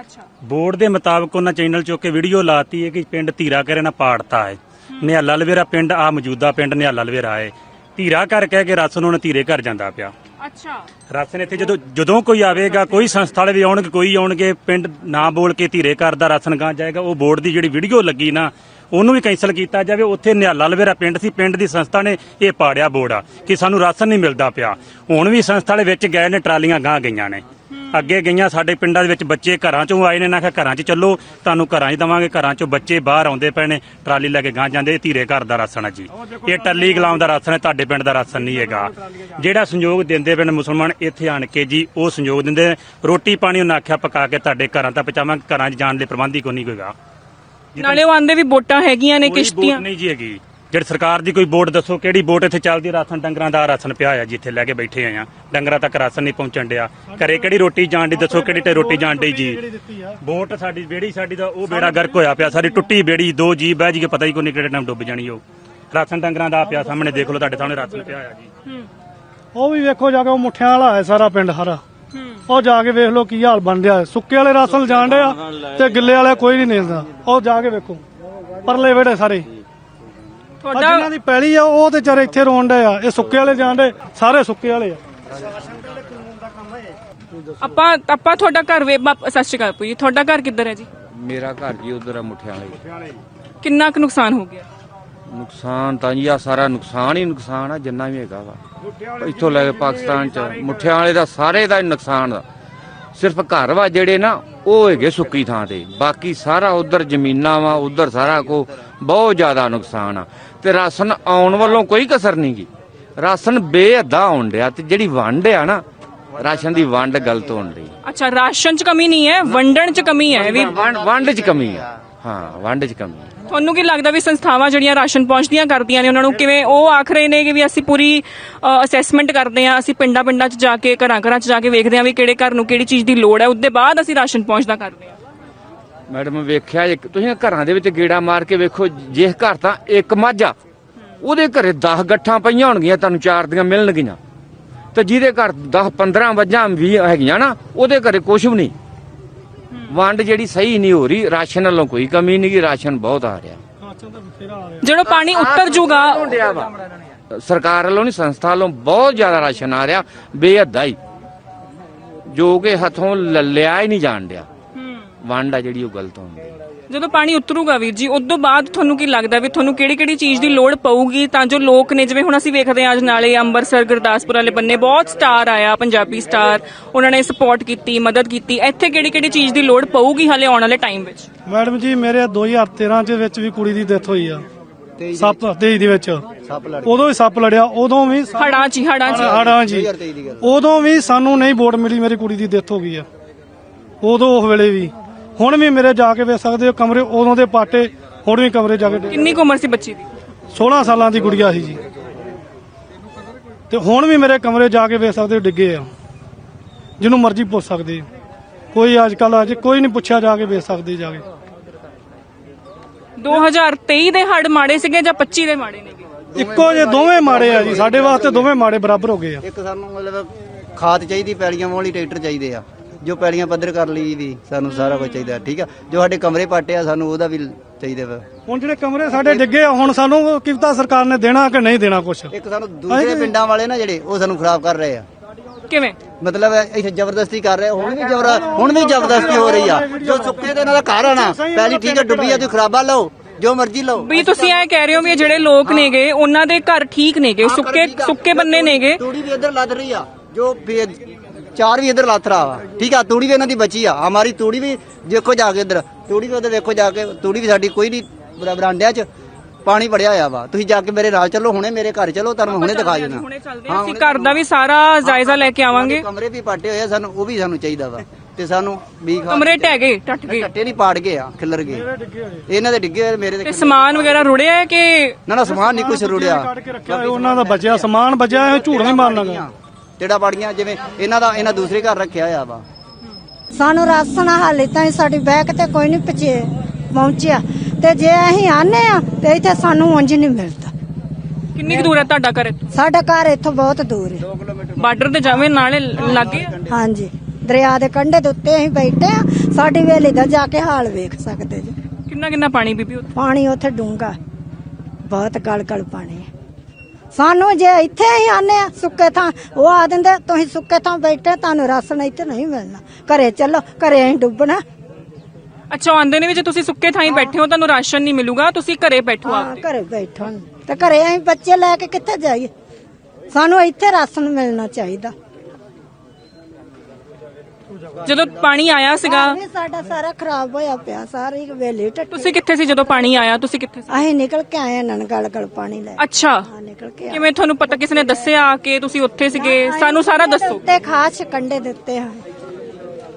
ਅੱਛਾ। ਬੋਰਡ ਦੇ ਮੁਤਾਬਕ ਉਹਨਾਂ ਚੈਨਲ ਚੋਂ ਕੇ ਵੀਡੀਓ ਲਾਤੀ ਹੈ ਕਿ ਪਿੰਡ ਧੀਰਾ ਕਰੇ ਨਾ ਪਾੜਤਾ ਹੈ। ਨਿਹਾਲਾ ਲਵੇਰਾ ਪਿੰਡ ਆ ਮੌਜੂਦਾ ਪਿੰਡ ਨਿਹਾਲਾ ਲਵੇਰਾ ਹੈ। ਧੀਰਾ ਕਰ ਕਹਿ ਕੇ ਰਾਸ਼ਨ ਉਹਨਾਂ ਧੀਰੇ ਘਰ ਜਾਂਦਾ ਪਿਆ। ਅੱਛਾ। ਰਾਸ਼ਨ ਇੱਥੇ ਜਦੋਂ ਜਦੋਂ ਕੋਈ ਆਵੇਗਾ, ਕੋਈ ਸੰਸਥਾ ਵਾਲੇ ਵੀ ਆਉਣਗੇ, ਕੋਈ ਆਉਣਗੇ, ਪਿੰਡ ਨਾ ਬੋਲ ਕੇ ਧੀਰੇ ਘਰ ਦਾ ਰਾਸ਼ਨ ਗਾਂ ਜਾਏਗਾ, ਉਹ ਬੋਰਡ ਦੀ ਜਿਹੜੀ ਵੀਡੀਓ ਲੱਗੀ ਨਾ, ਉਹਨੂੰ ਵੀ ਕੈਨਸਲ ਕੀਤਾ ਜਾਵੇ। ਉੱਥੇ ਨਿਹਾਲਾ ਲਵੇਰਾ ਪਿੰਡ ਸੀ, ਪਿੰਡ ਦੀ ਸੰਸਥਾ ਨੇ ਇਹ ਪਾੜਿਆ ਬੋਰਡ ਆ ਕਿ ਸਾਨੂੰ ਰਾਸ਼ਨ ਨਹੀਂ ਮਿਲਦਾ ਪਿਆ। ਹੁਣ ਵੀ ਸੰਸਥਾ ਵਾਲੇ ਵਿੱਚ ਗਏ ਨੇ, ਟਰਾਲੀਆਂ ਗਾਂ ਗਈਆਂ ਨੇ। ਅੱਗੇ ਗਈਆਂ ਸਾਡੇ ਪਿੰਡਾਂ ਦੇ ਵਿੱਚ ਬੱਚੇ ਘਰਾਂ ਚੋਂ ਆਏ ਨੇ ਨਾ ਕਿ ਘਰਾਂ 'ਚ ਚੱਲੋ ਤੁਹਾਨੂੰ ਘਰਾਂ 'ਚ ਦਵਾਂਗੇ ਘਰਾਂ 'ਚੋਂ ਬੱਚੇ ਬਾਹਰ ਆਉਂਦੇ ਪਏ ਨੇ ਟਰਾਲੀ ਲੈ ਕੇ ਗਾਂ ਜਾਂਦੇ ਧੀਰੇ ਘਰ ਦਾ ਰਾਸ਼ਨ ਆ ਜੀ। ਇਹ ਟੱਲੀ ਗੁਲਾਮ ਦਾ ਰਾਸ਼ਨ ਹੈ ਤੁਹਾਡੇ ਪਿੰਡ ਦਾ ਰਾਸ਼ਨ ਨਹੀਂ ਹੈਗਾ। ਜਿਹੜਾ ਸੰਯੋਗ ਦਿੰਦੇ ਪਏ ਨੇ ਮੁਸਲਮਾਨ ਇੱਥੇ ਆਣ ਕੇ ਜੀ ਉਹ ਸੰਯੋਗ ਦਿੰਦੇ। ਰੋਟੀ ਪਾਣੀ ਉਹਨਾਂ ਆਖਿਆ ਪਕਾ ਕੇ ਤੁਹਾਡੇ ਘਰਾਂ ਤੱਕ ਪਹੁੰਚਾਵਾਂਗੇ ਘਰਾਂ 'ਚ ਜਾਣ ਦੇ ਪ੍ਰਬੰਧ ਹੀ ਕੋਈ ਨਹੀਂ ਹੋਏਗਾ ਨਾਲੇ ਉਹ ਆਂਦੇ ਵੀ ਵੋਟਾਂ ਹੈਗੀਆਂ ਨੇ ਕਿਸ਼ਤੀਆਂ। ਨਹੀਂ ਜੀ ਹੈਗੀ। ਜਿਹੜੀ ਸਰਕਾਰ ਦੀ ਕੋਈ ਵੋਟ ਦੱਸੋ ਕਿਹੜੀ ਵੋਟ ਇੱਥੇ ਚੱਲਦੀ? ਰਾਸ਼ਨ ਡੰਗਰਾਂ ਦਾ ਰਾਸ਼ਨ ਪਿਆ ਹੋਇਆ ਜਿੱਥੇ ਲੈ ਕੇ ਬੈਠੇ ਆਏ ਆ। ਡੰਗਰਾਂ ਤੱਕ ਰਾਸ਼ਨ ਨਹੀਂ ਪਹੁੰਚਣ ਡਿਆ। ਘਰੇ ਕਿਹੜੀ ਰੋਟੀ ਜਾਣ ਦੀ ਦੱਸੋ ਕਿਹੜੀ ਤੇ ਰੋਟੀ ਜਾਣ ਡਈ ਜੀ? ਵੋਟ ਸਾਡੀ ਬੇੜੀ ਸਾਡੀ ਦਾ ਉਹ ਬੇੜਾ ਗਰਕ ਹੋਇਆ ਪਿਆ। ਸਾਡੀ ਟੁੱਟੀ ਬੇੜੀ ਦੋ ਜੀ ਬਹਿ ਜੀ ਕੇ ਪਤਾ ਹੀ ਕੋਈ ਨਹੀਂ ਕਿਹੜੇ ਟਾਈਮ ਡੁੱਬ ਜਾਣੀ ਉਹ। ਰਾਸ਼ਨ ਡੰਗਰਾਂ ਦਾ ਪਿਆ ਸਾਹਮਣੇ ਦੇਖ ਲਓ ਤੁਹਾਡੇ ਸਾਹਮਣੇ ਰਾਸ਼ਨ ਪਿਆ ਹੋਇਆ ਜੀ। ਉਹ ਵੀ ਵੇਖੋ ਜਾ ਕੇ ਉਹ ਮੁੱਠਿਆਂ ਵਾਲਾ ਹੈ ਸਾਰਾ ਪਿੰਡ ਹਰਾ। ਉਹ ਜਾ ਕੇ ਵੇਖ ਲਓ ਕੀ ਹਾਲ ਬਣ ਰਿਹਾ। ਹੈ। ਸੁੱਕੇ ਵਾਲੇ ਰਾਸ਼ਨ ਜਾਣ ਡਿਆ ਤੇ ਗਿੱਲੇ ਵਾਲੇ ਕੋਈ ਨਹੀਂ ਨੇਸਦਾ ਉਹ ਜਾ ਕੇ ਵੇਖੋ। ਪਰਲੇ ਵੇੜੇ ਸਾਰੇ। ਆਹ ਤੁਹਾਡਾ ਜਿਨ੍ਹਾਂ ਦੀ ਪੈਲੀ ਆ ਉਹ ਤੇ ਚਾਰੇ ਇੱਥੇ ਰੋਣ ਡਏ ਆ। ਇਹ ਸੁੱਕੇ ਵਾਲੇ ਜਾਣ ਡੇ ਸਾਰੇ ਸੁੱਕੇ ਵਾਲੇ ਆ। ਆਪਾਂ ਆਪਾਂ ਤੁਹਾਡਾ ਘਰ ਵੇ ਬਾਪ- ਸਤਿ ਸ਼੍ਰੀ ਅਕਾਲ ਪੂਜੀ ਤੁਹਾਡਾ ਘਰ ਕਿੱਧਰ ਹੈ ਜੀ? ਮੇਰਾ ਘਰ ਜੀ ਉਧਰ ਆ ਮੁੱਠਿਆਂ ਵਾਲੇ ਕਿੰਨਾ ਕੁ ਨੁਕਸਾਨ ਹੋ ਗਿਆ? ਨੁਕਸਾਨ ਤਾਂ ਜੀ ਆ ਸਾਰਾ ਨੁਕਸਾਨ ਹੀ ਨੁਕਸਾਨ ਆ ਜਿੰਨਾ ਵੀ ਹੈਗਾ ਵਾ। ਇੱਥੋਂ ਲੈ ਕੇ ਪਾਕਿਸਤਾਨ ਚ ਮੁੱਠਿਆਂ ਵਾਲੇ ਦਾ ਸਾਰੇ ਦਾ ਹੀ ਨੁਕਸਾਨ ਆ। ਸਿਰਫ ਘਰ ਵਾ ਜਿਹੜੇ ਨਾ ਉਹ ਹੈਗੇ ਸੁੱਕੀ ਥਾਂ ਤੇ। ਬਾਕੀ ਸਾਰਾ ਉਧਰ ਜ਼ਮੀਨਾਂ ਵਾ ਉਧਰ ਸਾਰਾ ਕੋ ਬਹੁਤ ਜ਼ਿਆਦਾ ਨੁਕਸਾਨ ਆ। ਤੇ ਰਾਸ਼ਨ ਆਉਣ ਵੱਲੋਂ ਕੋਈ ਕਸਰ ਨਹੀਂ ਗੀ। ਰਾਸ਼ਨ ਬੇਅਦਾ ਆਉਣ ਡਿਆ ਤੇ ਜਿਹੜੀ ਵੰਡ ਆ ਨਾ ਰਾਸ਼ਨ ਦੀ ਵੰਡ ਗਲਤ ਹੋਣ ਡਈ। ਅੱਛਾ ਰਾਸ਼ਨ 'ਚ ਕਮੀ ਨਹੀਂ ਹੈ ਵੰਡਣ 'ਚ ਕਮੀ ਹੈ ਵੀ? ਵੰਡ ਵੰਡ 'ਚ ਕਮੀ ਆ। ਹਾਂ ਵੰਡ 'ਚ ਕਮੀ ਆ। ਤੁਹਾਨੂੰ ਕੀ ਲੱਗਦਾ ਵੀ ਸੰਸਥਾਵਾਂ ਜਿਹੜੀਆਂ ਰਾਸ਼ਨ ਪਹੁੰਚਦੀਆਂ ਕਰਦੀਆਂ ਨੇ ਉਹਨਾਂ ਨੂੰ ਕਿਵੇਂ ਉਹ ਆਖ ਰਹੇ ਨੇ ਕਿ ਵੀ ਅਸੀਂ ਪੂਰੀ ਅਸੈਸਮੈਂਟ ਕਰਦੇ ਹਾਂ ਅਸੀਂ ਪਿੰਡਾਂ ਪਿੰਡਾਂ 'ਚ ਜਾ ਕੇ ਘਰਾਂ ਘਰਾਂ 'ਚ ਜਾ ਕੇ ਵੇਖਦੇ ਹਾਂ ਵੀ ਕਿਹੜੇ ਘਰ ਨੂੰ ਕਿਹੜੀ ਚੀਜ਼ ਦੀ ਲੋੜ ਹੈ ਉਹਦੇ ਬਾਅਦ ਅਸੀਂ ਰਾਸ਼ਨ ਪਹੁੰਚਦਾ ਕਰਦੇ ਹਾਂ। ਮੈਡਮ ਵੇਖਿਆ ਇੱਕ ਤੁਸੀਂ ਘਰਾਂ ਦੇ ਵਿੱਚ ਗੇੜਾ ਮਾਰ ਕੇ ਵੇਖੋ ਜੇ ਘਰ ਤਾਂ ਇੱਕ ਮੱਝ ਉਹਦੇ ਘਰੇ 10 ਗੱਠਾਂ ਪਈਆਂ ਹੋਣਗੀਆਂ ਤੁਹਾਨੂੰ ਚਾਰ ਦੀਆਂ ਮਿਲਣਗੀਆਂ। ਤੇ ਜਿਹਦੇ ਘਰ 10 15 ਮੱਝਾਂ ਵੀ ਹੈਗੀਆਂ ਨਾ ਉਹਦੇ ਘਰੇ ਕੁਝ ਵੀ ਨਹੀਂ। ਵੰਡ ਜਿਹੜੀ ਸਹੀ ਨਹੀਂ ਹੋ ਰਹੀ ਰਾਸ਼ਨ ਵੱਲੋਂ ਕੋਈ ਕਮੀ ਨਹੀਂ ਰਾਸ਼ਨ ਬਹੁਤ ਆ ਰਿਹਾ। ਜਦੋਂ ਪਾਣੀ ਉੱਤਰ ਜੂਗਾ। ਸਰਕਾਰ ਵੱਲੋਂ ਨਹੀਂ ਸੰਸਥਾ ਵੱਲੋਂ ਬਹੁਤ ਜ਼ਿਆਦਾ ਰਾਸ਼ਨ ਆ ਰਿਹਾ ਬੇਹੱਦਾ ਹੀ ਜੋ ਕਿ ਹੱਥੋਂ ਲ- ਲਿਆ ਹੀ ਨਹੀਂ ਜਾਣ ਡਿਆ। ਵੰਡ ਆ ਜਿਹੜੀ ਉਹ ਗਲਤ ਹੁੰਦੀ ਜਦੋਂ ਪਾਣੀ ਉਤਰੂਗਾ ਵੀਰ ਜੀ ਉਦੋਂ ਬਾਅਦ ਤੁਹਾਨੂੰ ਕੀ ਲੱਗਦਾ ਵੀ ਤੁਹਾਨੂੰ ਕਿਹੜੀ ਕਿਹੜੀ ਚੀਜ਼ ਦੀ ਲੋੜ ਪਊਗੀ? ਤਾਂ ਜੋ ਲੋਕ ਨੇ ਜਿਵੇਂ ਹੁਣ ਅਸੀਂ ਵੇਖਦੇ ਹਾਂ ਅੱਜ ਨਾਲੇ ਅੰਮ੍ਰਿਤਸਰ ਗੁਰਦਾਸਪੁਰ ਵਾਲੇ ਬੰਨੇ ਬਹੁਤ ਸਟਾਰ ਆਇਆ ਪੰਜਾਬੀ ਸਟਾਰ ਉਹਨਾਂ ਨੇ ਸਪੋਰਟ ਕੀਤੀ ਮਦਦ ਕੀਤੀ। ਇੱਥੇ ਕਿਹੜੀ ਕਿਹੜੀ ਚੀਜ਼ ਦੀ ਲੋੜ ਪਊਗੀ ਹਲੇ ਆਉਣ ਵਾਲੇ ਟਾਈਮ ਵਿੱਚ? ਮੈਡਮ ਜੀ ਮੇਰੇ 2013 ਦੇ ਵਿੱਚ ਵੀ ਕੁੜੀ ਦੀ ਡੈਥ ਹੋਈ ਆ। ਸੱਪ 23 ਦੇ ਵਿੱਚ। ਉਦੋਂ ਵੀ ਸੱਪ ਲੜਿਆ ਉਦੋਂ ਵੀ ਹੜਾਂ 'ਚ ਹੀ, ਹੜਾਂ 'ਚ ਹੀ। ਹੜਾਂ ਜੀ ਉਦੋਂ ਵੀ ਸਾਨੂੰ ਨਹੀਂ ਵੋਟ ਮਿਲੀ ਮੇਰੀ ਕੁੜੀ ਦੀ ਡੈਥ ਹੋ ਗਈ ਆ। ਉਦੋਂ ਉਸ ਵੇਲੇ ਵੀ। ਹੁਣ ਵੀ ਮੇਰੇ ਜਾ ਕੇ ਵੇਖ ਸਕਦੇ ਹੋ ਕਮਰੇ ਉਦੋਂ ਦੇ ਪਾਟੇ ਹੁਣ ਵੀ ਕਮਰੇ ਜਾ ਕੇ ਡਿੱਗੇ। ਕਿੰਨੀ ਕੁ ਉਮਰ ਸੀ ਬੱਚੀ ਦੀ? 16 ਸਾਲਾਂ ਦੀ ਗੁੜੀਆ ਸੀ ਜੀ। ਤੇ ਹੁਣ ਵੀ ਮੇਰੇ ਕਮਰੇ ਜਾ ਕੇ ਵੇਖ ਸਕਦੇ ਹੋ ਡਿੱਗੇ ਆ। ਜਿਹਨੂੰ ਮਰਜ਼ੀ ਪੁੱਛ ਸਕਦੇ ਹੋ। ਕੋਈ ਅੱਜ ਕੱਲ ਅਜੇ ਕੋਈ ਨਹੀਂ ਪੁੱਛਿਆ ਜਾ ਕੇ ਵੇਖ ਸਕਦੇ ਜਾ ਕੇ। 2023 ਦੇ ਹੜ ਮਾੜੇ ਸੀਗੇ ਜਾਂ 25 ਦੇ ਮਾੜੇ ਨੇਗੇ? ਇੱਕੋ ਜੇ ਦੋਵੇਂ ਮਾੜੇ ਆ ਜੀ ਸਾਡੇ ਵਾਸਤੇ ਦੋਵੇਂ ਮਾੜੇ ਬਰਾਬਰ ਹੋ ਗਏ ਆ। ਇੱਕ ਸਾਨੂੰ ਮਤਲਬ ਖਾਦ ਚਾਹੀਦੀ ਪੈਲੀਆਂ ਵਾਲੀ ਟਰੈਕਟਰ ਚਾਹੀਦੇ ਆ। ਜੋ ਪੈਲੀਆਂ ਪੱਧਰ ਕਰ ਲਈ ਦੀ ਸਾਨੂੰ ਸਾਰਾ ਕੁਝ ਚਾਹੀਦਾ ਠੀਕ ਆ? ਜੋ ਸਾਡੇ ਕਮਰੇ ਪਾਟੇ ਆ ਸਾਨੂੰ ਉਹਦਾ ਵੀ ਚਾਹੀਦਾ ਵਾ। ਹੁਣ ਜਿਹੜੇ ਕਮਰੇ ਸਾਡੇ ਡਿੱਗੇ ਆ ਹੁਣ ਸਾਨੂੰ ਕਿਵਤਾ ਸਰਕਾਰ ਨੇ ਦੇਣਾ ਕਿ ਨਹੀਂ ਦੇਣਾ ਕੁਛ? ਇੱਕ ਸਾਨੂੰ ਦੂਸਰੇ ਪਿੰਡਾਂ ਵਾਲੇ ਨਾ ਜਿਹੜੇ ਉਹ ਸਾਨੂੰ ਖਰਾਬ ਕਰ ਰਹੇ ਆ। ਕਿਵੇਂ? ਮਤਲਬ ਇੱਥੇ ਜ਼ਬਰਦਸਤੀ ਕਰ ਰਹੇ ਹੁਣ ਵੀ ਜ਼ਬਰ ਹੁਣ ਵੀ ਜ਼ਬਰਦਸਤੀ ਹੋ ਰਹੀ ਆ। ਜੋ ਸੁੱਕੇ ਦੇ ਨਾਲ ਘਰ ਆ ਨਾ ਪਹਿਲੀ ਠੀਕ ਆ ਡੁੱਬੀ ਆ ਤੁਸੀਂ ਖਰਾਬਾ ਲਓ ਜੋ ਮਰਜ਼ੀ ਲਓ। ਵੀ ਤੁਸੀਂ ਇਹ ਕਹਿ ਰਹੇ ਹੋ ਵੀ ਇਹ ਜਿਹੜੇ ਲੋਕ ਨੇਗੇ ਉਹਨਾਂ ਦੇ ਘਰ ਠੀਕ ਨੇਗੇ ਸੁੱਕੇ ਸੁੱਕੇ ਬੰਨੇ ਨੇਗੇ। ਤੂੜੀ ਵੀ ਇੱਧਰ ਲੱਦ ਰਹੀ ਆ ਜੋ ਫੇ- ਚਾਰ ਵੀ ਇੱਧਰ ਲੱਥ ਰਹਾ ਵਾ। ਠੀਕ ਆ ਤੂੜੀ ਵੀ ਇਹਨਾਂ ਦੀ ਬਚੀ ਆ। ਹਮਾਰੀ ਤੂੜੀ ਵੀ ਦੇਖੋ ਜਾ ਕੇ ਇੱਧਰ। ਤੂੜੀ ਵੀ ਉੱਧਰ ਦੇਖੋ ਜਾ ਕੇ। ਤੂੜੀ ਵੀ ਸਾਡੀ ਕੋਈ ਨਹੀਂ ਬਰਾਂਡਿਆਂ 'ਚ ਪਾਣੀ ਵੜਿਆ ਹੋਇਆ ਵਾ। ਤੁਸੀਂ ਜਾ ਕੇ ਮੇਰੇ ਨਾਲ ਚੱਲੋ ਹੁਣੇ ਮੇਰੇ ਘਰ ਚੱਲੋ ਤੁਹਾਨੂੰ ਮੈਂ ਹੁਣੇ ਦਿਖਾ ਦੇਣਾ ਹੁਣੇ ਚੱਲਦੇ ਹਾਂ ਅਸੀਂ ਘਰ ਦਾ ਵੀ ਸਾਰਾ ਜਾਇਜ਼ਾ ਲੈ ਕੇ ਆਵਾਂਗੇ। ਕਮਰੇ ਵੀ ਪਾਟੇ ਹੋਏ ਆ ਸਾਨੂੰ ਉਹ ਵੀ ਸਾਨੂੰ ਚਾਹੀਦਾ ਵਾ। ਤੇ ਸਾਨੂੰ ਵੀ ਕਮਰੇ ਢਹਿ ਗਏ ਟੱਟ ਗਏ। ਟੱਟੇ ਨਹੀਂ ਪਾੜ ਗਏ ਆ ਖਿੱਲਰ ਗਏ। ਇਹਨਾਂ ਦੇ ਡਿੱਗੇ ਹੋਏ ਮੇਰੇ ਤੇ ਦੇ ਸਮਾਨ ਵਗੈਰਾ ਰੁੜਿਆ ਹੈ ਕਿ ਨਾ ਨਾ ਸਮਾਨ ਨਹੀਂ ਕੁਛ ਰੁੜਿਆ। ਉਹਨਾਂ ਦਾ ਬਚਿਆ ਸਮਾਨ ਬਚਿਆ ਝੂਠ ਨਹੀਂ ਮਾਰਨਾ ਜਿਹੜਾ ਬਾੜੀਆਂ ਜਿਵੇਂ ਇਹਨਾਂ ਦਾ ਇਹਨਾਂ ਦੂਸਰੇ ਘਰ ਰੱਖਿਆ ਹੋਇਆ ਵਾ। ਸਾਨੂੰ ਰਾਸ਼ਨ ਹਾਲੇ ਤਾਈਂ ਸਾਡੀ ਬੈਗ ਤੇ ਕੋਈ ਨਹੀਂ ਪਹੁੰਚੇ ਪਹੁੰਚਿਆ। ਤੇ ਜੇ ਅਸੀਂ ਆਨੇ ਆ ਤੇ ਇੱਥੇ ਸਾਨੂੰ ਉਂਝ ਨਹੀਂ ਮਿਲਦਾ। ਕਿੰਨੀ ਕੁ ਦੂਰ ਹੈ ਤੁਹਾਡਾ ਘਰ ਸਾਡਾ ਘਰ ਇੱਥੋਂ ਬਹੁਤ ਦੂਰ ਹੈ। ਬਾਰਡਰ ਤੇ ਜਾਵੇਂ ਨਾਲੇ ਲੱਗੇ ਹਾਂਜੀ। ਦਰਿਆ ਦੇ ਕੰਢੇ ਦੇ ਉੱਤੇ ਅਸੀਂ ਬੈਠੇ ਆ। ਸਾਡੀ ਵੇਲੇ ਦਾ ਜਾ ਕੇ ਹਾਲ ਵੇਖ ਸਕਦੇ ਜੀ। ਕਿੰਨਾ ਕਿੰਨਾ ਪਾਣੀ ਬੀਬੀ ਉੱਥੇ? ਪਾਣੀ ਉੱਥੇ ਡੂੰਘਾ ਬਹੁਤ ਗਲ ਗਲ ਪਾਣੀ ਹੈ। ਸਾਨੂੰ ਜੇ ਇੱਥੇ ਹੀ ਆਨੇ ਆ ਸੁੱਕੇ ਥਾਂ ਉਹ ਆ ਦਿੰਦੇ ਤੁਸੀਂ ਸੁੱਕੇ ਥਾਂ ਬੈਠੇ ਤੁਹਾਨੂੰ ਰਾਸ਼ਨ ਇੱਥੇ ਨਹੀਂ ਮਿਲਣਾ। ਘਰੇ ਚੱਲੋ ਘਰੇ ਅਸੀਂ ਡੁੱਬਣਾ। ਅੱਛਾ ਆਂਦੇ ਨੇ ਵੀ ਜੇ ਤੁਸੀਂ ਸੁੱਕੇ ਥਾਂ ਹੀ ਬੈਠੇ ਹੋ ਤੁਹਾਨੂੰ ਰਾਸ਼ਨ ਨਹੀਂ ਮਿਲੂਗਾ ਤੁਸੀਂ ਘਰੇ ਬੈਠੋ ਹਾਂ ਆਪਦੇ। ਘਰੇ ਬੈਠੋ। ਤੇ ਘਰੇ ਅਸੀਂ ਬੱਚੇ ਲੈ ਕੇ ਕਿੱਥੇ ਜਾਈਏ? ਸਾਨੂੰ ਇੱਥੇ ਰਾਸ਼ਨ ਮਿਲਣਾ ਚਾਹੀਦਾ। ਜਦੋਂ ਪਾਣੀ ਆਇਆ ਸੀਗਾ ਵੀ ਸਾਡਾ ਸਾਰਾ ਖਰਾਬ ਹੋਇਆ ਪਿਆ ਸਾਰੀ ਵੇਲੇ ਟੱਟੀ। ਤੁਸੀਂ ਕਿੱਥੇ ਸੀ ਜਦੋਂ ਪਾਣੀ ਆਇਆ? ਤੁਸੀਂ ਕਿੱਥੇ ਸੀ? ਅਸੀਂ ਨਿਕਲ ਕੇ ਆਏ ਨਨ ਗਲ ਗਲ ਪਾਣੀ ਲੈ ਅੱਛਾ। ਨਿਕਲ ਕੇ ਆਏ। ਕਿਵੇਂ ਤੁਹਾਨੂੰ ਪਤਾ ਕਿਸੇ ਨੇ ਦੱਸਿਆ ਕਿ ਤੁਸੀਂ ਉੱਥੇ ਸੀਗੇ? ਸਾਨੂੰ ਸਾਰਾ ਦੱਸੋ। ਉੱਤੇ ਖਾਸ ਕੰਡੇ ਦਿੱਤੇ ਹਨ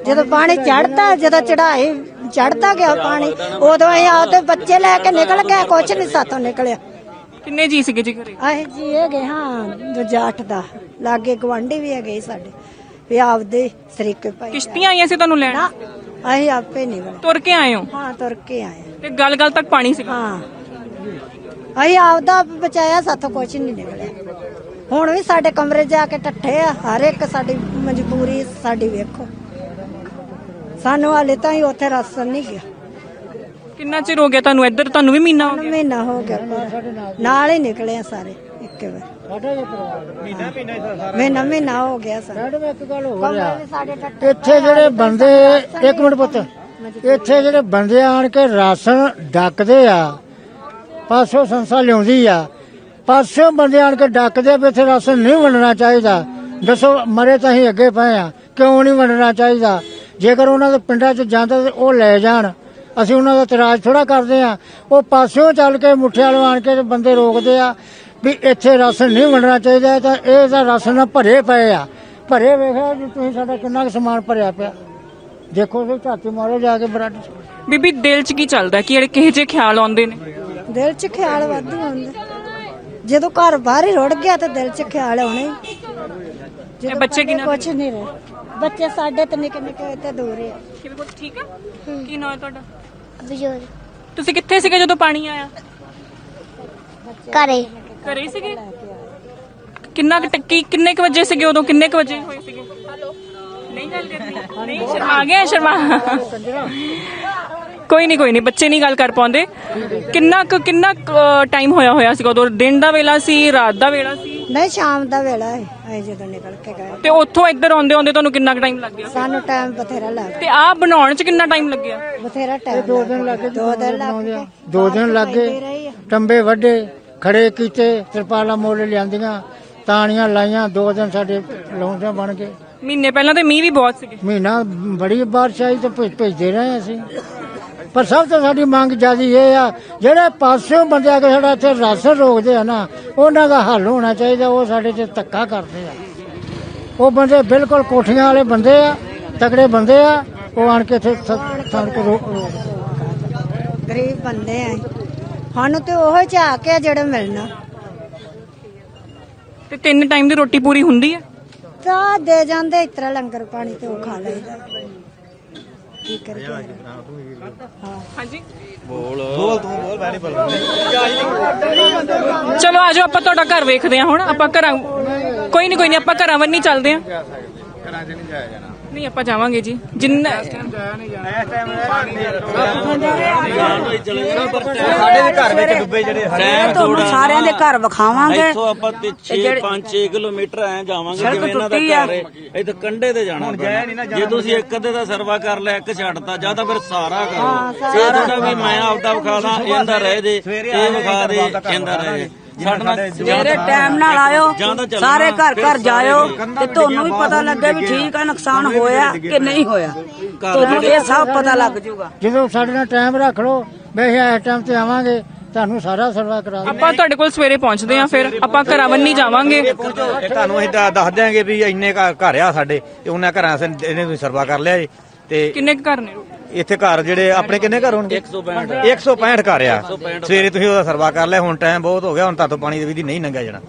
ਜਦੋਂ ਪਾਣੀ ਚੜਦਾ ਜਦੋਂ ਚੜਾਈ ਚੜਦਾ ਗਿਆ ਪਾਣੀ ਉਦੋਂ ਅਸੀਂ ਆਪਦੇ ਬੱਚੇ ਲੈ ਕੇ ਨਿਕਲ ਗਏ ਕੁਛ ਨਹੀਂ ਸਾਥੋਂ ਨਿਕਲਿਆ। ਕਿੰਨੇ ਜੀ ਸੀਗੇ ਜੀ ਘਰੇ? ਅਸੀਂ ਜੀ ਹੈਗੇ ਹਾਂ ਦੂਜਾ ਦਾ। ਲਾਗੇ ਗਵਾਂਢੀ ਵੀ ਹੈਗੇ ਸੀ ਸਾਡੇ। ਵੀ ਆਪਦੇ ਸਰੀਕੇ ਭਾਈ ਕਿਸ਼ਤੀਆਂ ਆਈਆਂ ਸੀ ਤੁਹਾਨੂੰ ਲੈਣ? ਨਾ ਅਸੀਂ ਆਪੇ ਨਿਕਲੇ ਤੁਰ ਕੇ ਆਏ ਹੋ? ਹਾਂ ਤੁਰ ਕੇ ਆਏ ਤੇ ਗੱਲ ਗੱਲ ਤੱਕ ਪਾਣੀ ਸੀਗਾ? ਹਾਂ। ਅਸੀਂ ਆਪਦਾ ਬਚਾਇਆ ਸਾਥੋਂ ਕੁਛ ਨਹੀਂ ਨਿਕਲਿਆ। ਹੁਣ ਵੀ ਸਾਡੇ ਕਮਰੇ ਜਾ ਕੇ ਟੱਠੇ ਆ ਹਰ ਇੱਕ ਸਾਡੀ ਮਜਬੂਰੀ ਸਾਡੀ ਵੇਖੋ। ਸਾਨੂੰ ਹਾਲੇ ਤਾਂ ਹੀ ਉੱਥੇ ਰਸਨ ਨਹੀਂ ਗਿਆ। ਕਿੰਨਾ ਚਿਰ ਹੋ ਗਿਆ ਤੁਹਾਨੂੰ ਇੱਧਰ? ਤੁਹਾਨੂੰ ਵੀ ਮਹੀਨਾ ਹੋ ਗਿਆ? ਮਹੀਨਾ ਹੋ ਗਿਆ। ਨਾਲ ਹੀ ਨਿਕਲੇ ਆ ਸਾਰੇ ਇੱਕੇ ਵਾਰ। ਮਹੀਨਾ ਮਹੀਨਾ ਹੋ ਗਿਆ ਸਾਡੇ ਇੱਕ ਗੱਲ ਹੋ ਸਾਡੇ ਟੱਟੇ ਇੱਥੇ ਜਿਹੜੇ ਬੰਦੇ ਇੱਕ ਮਿੰਟ ਪੁੱਤ। ਇੱਥੇ ਜਿਹੜੇ ਬੰਦੇ ਆਣ ਕੇ ਰਾਸ਼ਨ ਡੱਕਦੇ ਆ ਪਾਸੋਂ ਸੰਸਥਾ ਲਿਆਉਂਦੀ ਆ ਪਾਸੋਂ ਬੰਦੇ ਆਣ ਕੇ ਡੱਕਦੇ ਆ ਵੀ ਇੱਥੇ ਰਾਸ਼ਨ ਨਹੀਂ ਵੰਡਣਾ ਚਾਹੀਦਾ। ਦੱਸੋ ਮਰੇ ਤਾਂ ਅਸੀਂ ਅੱਗੇ ਪਏ ਆ ਕਿਉਂ ਨਹੀਂ ਵੰਡਣਾ ਚਾਹੀਦਾ? ਜੇਕਰ ਉਹਨਾਂ ਦੇ ਪਿੰਡਾਂ 'ਚ ਜਾਂਦਾ ਤੇ ਉਹ ਲੈ ਜਾਣ ਅਸੀਂ ਉਹਨਾਂ ਦਾ ਇਤਰਾਜ਼ ਥੋੜਾ ਕਰਦੇ ਆ। ਉਹ ਪਾਸਿਓਂ ਚੱਲ ਕੇ ਮੁੱਠਿਆਂ ਲਵਾਣ ਕੇ ਤੇ ਬੰਦੇ ਰੋਕਦੇ ਆ। ਵੀ ਇੱਥੇ ਰਾਸ਼ਨ ਨਹੀਂ ਵੰਡਣਾ ਚਾਹੀਦਾ ਤਾਂ ਇਹ ਤਾਂ ਰਾਸ਼ਨ ਨਾਲ ਭਰੇ ਪਏ ਆ। ਭਰੇ ਵੇਖਿਆ ਜੀ ਤੁਸੀਂ ਸਾਡਾ ਕਿੰਨਾ ਕੁ ਸਮਾਨ ਭਰਿਆ ਪਿਆ। ਦੇਖੋ ਤੁਸੀਂ ਝਾਤੀ ਮਾਰੋ ਜਾ ਕੇ ਬਰਾਡ ਬੀਬੀ ਦਿਲ 'ਚ ਕੀ ਚੱਲਦਾ? ਕਿ ਕਿਹੇ ਜਿਹੇ ਖਿਆਲ ਆਉਂਦੇ ਨੇ? ਦਿਲ 'ਚ ਖਿਆਲ ਵਾਧੂ ਆਉਂਦਾ। ਜਦੋਂ ਘਰ ਬਾਹਰ ਹੀ ਰੁੜ ਗਿਆ ਤਾਂ ਦਿਲ 'ਚ ਖਿਆਲ ਆਉਣੇ ਹੀ। ਜਦੋਂ ਬੱਚੇ ਕਿੰਨਾ- ਕੁਛ ਨਹੀਂ ਰਹੇ। ਬੱਚੇ ਸਾਡੇ ਤੇ ਨਿੱਕੇ ਨਿੱਕੇ ਇੱਥੇ ਦੂਰ ਆ। ਕਿਵੇਂ ਕੁਝ ਠੀਕ ਹੈ। ਕੀ ਨਾਮ ਹੈ ਤੁਹਾਡਾ? ਬਜੋਰ ਤੁਸੀਂ ਕਿੱਥੇ ਸੀਗੇ ਜਦੋਂ ਪਾਣੀ ਆਇਆ? ਘਰੇ। ਘਰੇ ਹੀ ਸੀਗੇ? ਕਿੰਨਾ ਕੁ ਟੱਕੀ ਕਿੰਨੇ ਕੁ ਵਜੇ ਸੀਗੇ ਉਦੋਂ? ਕਿੰਨੇ ਕੁ ਵਜੇ ਹੋਏ ਸੀਗੇ? ਨਹੀਂ ਗੱਲ ਕਰਨੀ। ਨਹੀਂ ਸ਼ਰਮਾ ਗਿਆ ਸ਼ਰਮਾ। ਕੋਈ ਨਹੀਂ ਕੋਈ ਨਹੀਂ ਬੱਚੇ ਨਹੀਂ ਗੱਲ ਕਰ ਪਾਉਂਦੇ। ਕਿੰਨਾ ਕੁ ਕਿੰਨਾ ਟਾਈਮ ਹੋਇਆ ਹੋਇਆ ਸੀਗਾ ਉਦੋਂ? ਦਿਨ ਦਾ ਵੇਲਾ ਸੀ ਰਾਤ ਦਾ ਵੇਲਾ ਸੀ? ਨਹੀਂ ਸ਼ਾਮ ਦਾ ਵੇਲਾ ਹੈ। ਅਸੀਂ ਜਦੋਂ ਨਿਕਲ ਕੇ ਗਏ। ਤੇ ਉੱਥੋਂ ਇੱਧਰ ਆਉਂਦੇ ਆਉਂਦੇ ਤੁਹਾਨੂੰ ਕਿੰਨਾ ਕੁ ਟਾਈਮ ਲੱਗ ਗਿਆ? ਸਾਨੂੰ ਟਾਈਮ ਬਥੇਰਾ ਲੱਗ ਤੇ ਆਹ ਬਣਾਉਣ 'ਚ ਕਿੰਨਾ ਟਾਈਮ ਲੱਗਿਆ? ਬਥੇਰਾ ਟਾਈਮ ਦੋ ਦਿਨ ਲੱਗੇ ਦੋ ਦਿਨ ਲੱਗ ਗਏ। ਦੋ ਦਿਨ ਲੱਗੇ ਟੰਬੇ ਵੱਡੇ ਖੜੇ ਕੀਤੇ ਤਰਪਾਲਾਂ ਮੁੱਲ ਲਿਆਂਦੀਆਂ ਤਾਣੀਆਂ ਲਾਈਆਂ ਦੋ ਦਿਨ ਸਾਡੇ ਲਾਉਂਦੇ ਬਣ ਗਏ। ਮਹੀਨੇ ਪਹਿਲਾਂ ਤੇ ਮੀਂਹ ਵੀ ਬਹੁਤ ਸੀਗੇ। ਮਹੀਨਾ ਬੜੀ ਬਾਰਿਸ਼ ਆਈ ਤੇ ਭੇਜ- ਭੇਜਦੇ ਰਹੇ ਅਸੀਂ। ਪਰ ਸਭ ਤੋਂ ਸਾਡੀ ਮੰਗ ਜਿਆਦੀ ਇਹ ਆ ਜਿਹੜੇ ਪਾਸਿਓਂ ਬੰਦੇ ਆ ਕੇ ਸਾਡਾ ਇੱਥੇ ਰਾਸ਼ਨ ਰੋਕਦੇ ਆ ਨਾ ਉਹਨਾਂ ਦਾ ਹੱਲ ਹੋਣਾ ਚਾਹੀਦਾ ਉਹ ਸਾਡੇ ਤੇ ਧੱਕਾ ਕਰਦੇ ਆ। ਉਹ ਬੰਦੇ ਬਿਲਕੁਲ ਕੋਠੀਆਂ ਵਾਲੇ ਬੰਦੇ ਆ ਤਕੜੇ ਬੰਦੇ ਆ ਉਹ ਆਣ ਕੇ ਇੱਥੇ ਸ- ਸਾਨੂੰ ਕੋ ਗਰੀਬ ਬੰਦੇ ਆ। ਸਾਨੂੰ ਤੇ ਉਹੋ ਚਾਹ ਕੇ ਜਿਹੜੇ ਮਿਲਣਾ। ਤੇ ਤਿੰਨ ਟਾਈਮ ਦੀ ਰੋਟੀ ਪੂਰੀ ਹੁੰਦੀ ਹੈ ਤਾਂ ਦੇ ਜਾਂਦੇ ਇਸ ਤਰ੍ਹਾਂ ਲੰਗਰ ਪਾਣੀ ਤੇ ਉਹ ਖਾ ਲਈਦਾ। ਕੀ ਕਰੀਏ? ਹਾਂਜੀ। ਬੋਲ। ਬੋਲ ਤੂੰ ਬੋਲ ਮੈਂ ਨਹੀਂ ਬੋਲਣਾ। ਚਲੋ ਆਜੋ ਆਪਾਂ ਤੁਹਾਡਾ ਘਰ ਵੇਖਦੇ ਹਾਂ ਹੁਣ। ਆਪਾਂ ਘਰਾਂ ਕੋਈ ਨਹੀਂ ਕੋਈ ਨਹੀਂ ਆਪਾਂ ਘਰਾਂ ਵੱਲ ਨਹੀਂ ਚੱਲਦੇ ਹਾਂ। ਘਰਾਂ 'ਚ ਨਹੀਂ ਜਾਇਆ ਜਾਣਾ। ਨਹੀਂ ਆਪਾਂ ਜਾਵਾਂਗੇ ਜੀ। ਜਿੰਨਾ ਸਾਡੇ ਦੇ ਘਰ ਵਿੱਚ ਡੁੱਬੇ ਜਿਹੜੇ ਹਰੇ ਤੁਹਾਨੂੰ ਸਾਰਿਆਂ ਦੇ ਘਰ ਵਿਖਾਵਾਂਗੇ ਇੱਥੋਂ ਆਪਾਂ ਤੇ 6 5 6 ਕਿਲੋਮੀਟਰ ਐ ਜਾਵਾਂਗੇ ਜਿਵੇਂ ਇਹਨਾਂ ਦਾ ਘਰ ਹੈ ਇੱਥੇ ਕੰਢੇ ਤੇ ਜਾਣਾ ਜੇ ਤੁਸੀਂ ਇੱਕ ਅੱਧੇ ਦਾ ਸਰਵਾ ਕਰ ਲਿਆ ਇੱਕ ਛੱਡਤਾ ਜਾਂ ਤਾਂ ਫਿਰ ਸਾਰਾ ਕਰੋ। ਇਹ ਥੋੜਾ ਵੀ ਮੈਂ ਆਪਦਾ ਵਿਖਾ ਦਾਂ ਇਹਦਾ ਰਹਿ ਜੇ ਇਹ ਵਿਖਾ ਦੇ ਇਹਦਾ ਰਹਿ ਜੇ। ਛੱਡਣਾ ਸਵੇਰੇ ਟਾਈਮ ਨਾਲ ਆਇਓ ਸਾਰੇ ਘਰ ਘਰ ਜਾਇਓ ਤੇ ਤੁਹਾਨੂੰ ਵੀ ਪਤਾ ਲੱਗੇ ਵੀ ਠੀਕ ਆ ਨੁਕਸਾਨ ਹੋਇਆ ਕਿ ਨਹੀਂ ਹੋਇਆ। ਤੁਹਾਨੂੰ ਇਹ ਸਭ ਪਤਾ ਲੱਗ ਜਾਊਗਾ। ਜਦੋਂ ਸਾਡੇ ਨਾਲ ਟਾਈਮ ਰੱਖ ਲਓ ਅਸੀਂ ਇਸ ਟਾਈਮ ਤੇ ਆਵਾਂਗੇ ਤੁਹਾਨੂੰ ਸਾਰਾ ਸਰਵਾ ਕਰਾ ਦੇ ਆਪਾਂ ਤੁਹਾਡੇ ਕੋਲ ਸਵੇਰੇ ਪਹੁੰਚਦੇ ਆ ਫਿਰ ਆਪਾਂ ਘਰਾਂ ਵੱਲ ਜਾਵਾਂਗੇ। ਤੁਹਾਨੂੰ ਅਸੀਂ ਦੱਸ- ਦੱਸ ਦਿਆਂਗੇ ਵੀ ਇੰਨੇ ਘਰ ਆ ਸਾਡੇ ਤੇ ਉਹਨਾਂ ਘਰਾਂ ਸੇ ਇਹਨੇ ਤੁਸੀਂ ਸਰਵਾ ਕਰ ਲਿਆ ਜੀ ਤੇ ਕਿੰਨੇ ਕੁ ਘਰ ਨੇ? ਇੱਥੇ ਘਰ ਜਿਹੜੇ ਆਪਣੇ ਕਿੰਨੇ ਘਰ ਹੋਣਗੇ? 165 165 ਘਰ ਆ। ਸਵੇਰੇ ਤੁਸੀਂ ਉਹਦਾ ਸਰਵਾ ਕਰ ਲਿਆ ਹੁਣ ਟਾਈਮ ਬਹੁਤ ਹੋ ਗਿਆ ਹੁਣ ਤਾਂ ਤੋਂ ਪਾਣੀ ਦੇ ਵੀ ਦੀ ਨਹੀਂ ਲੰਘਿਆ ਜਾਣਾ।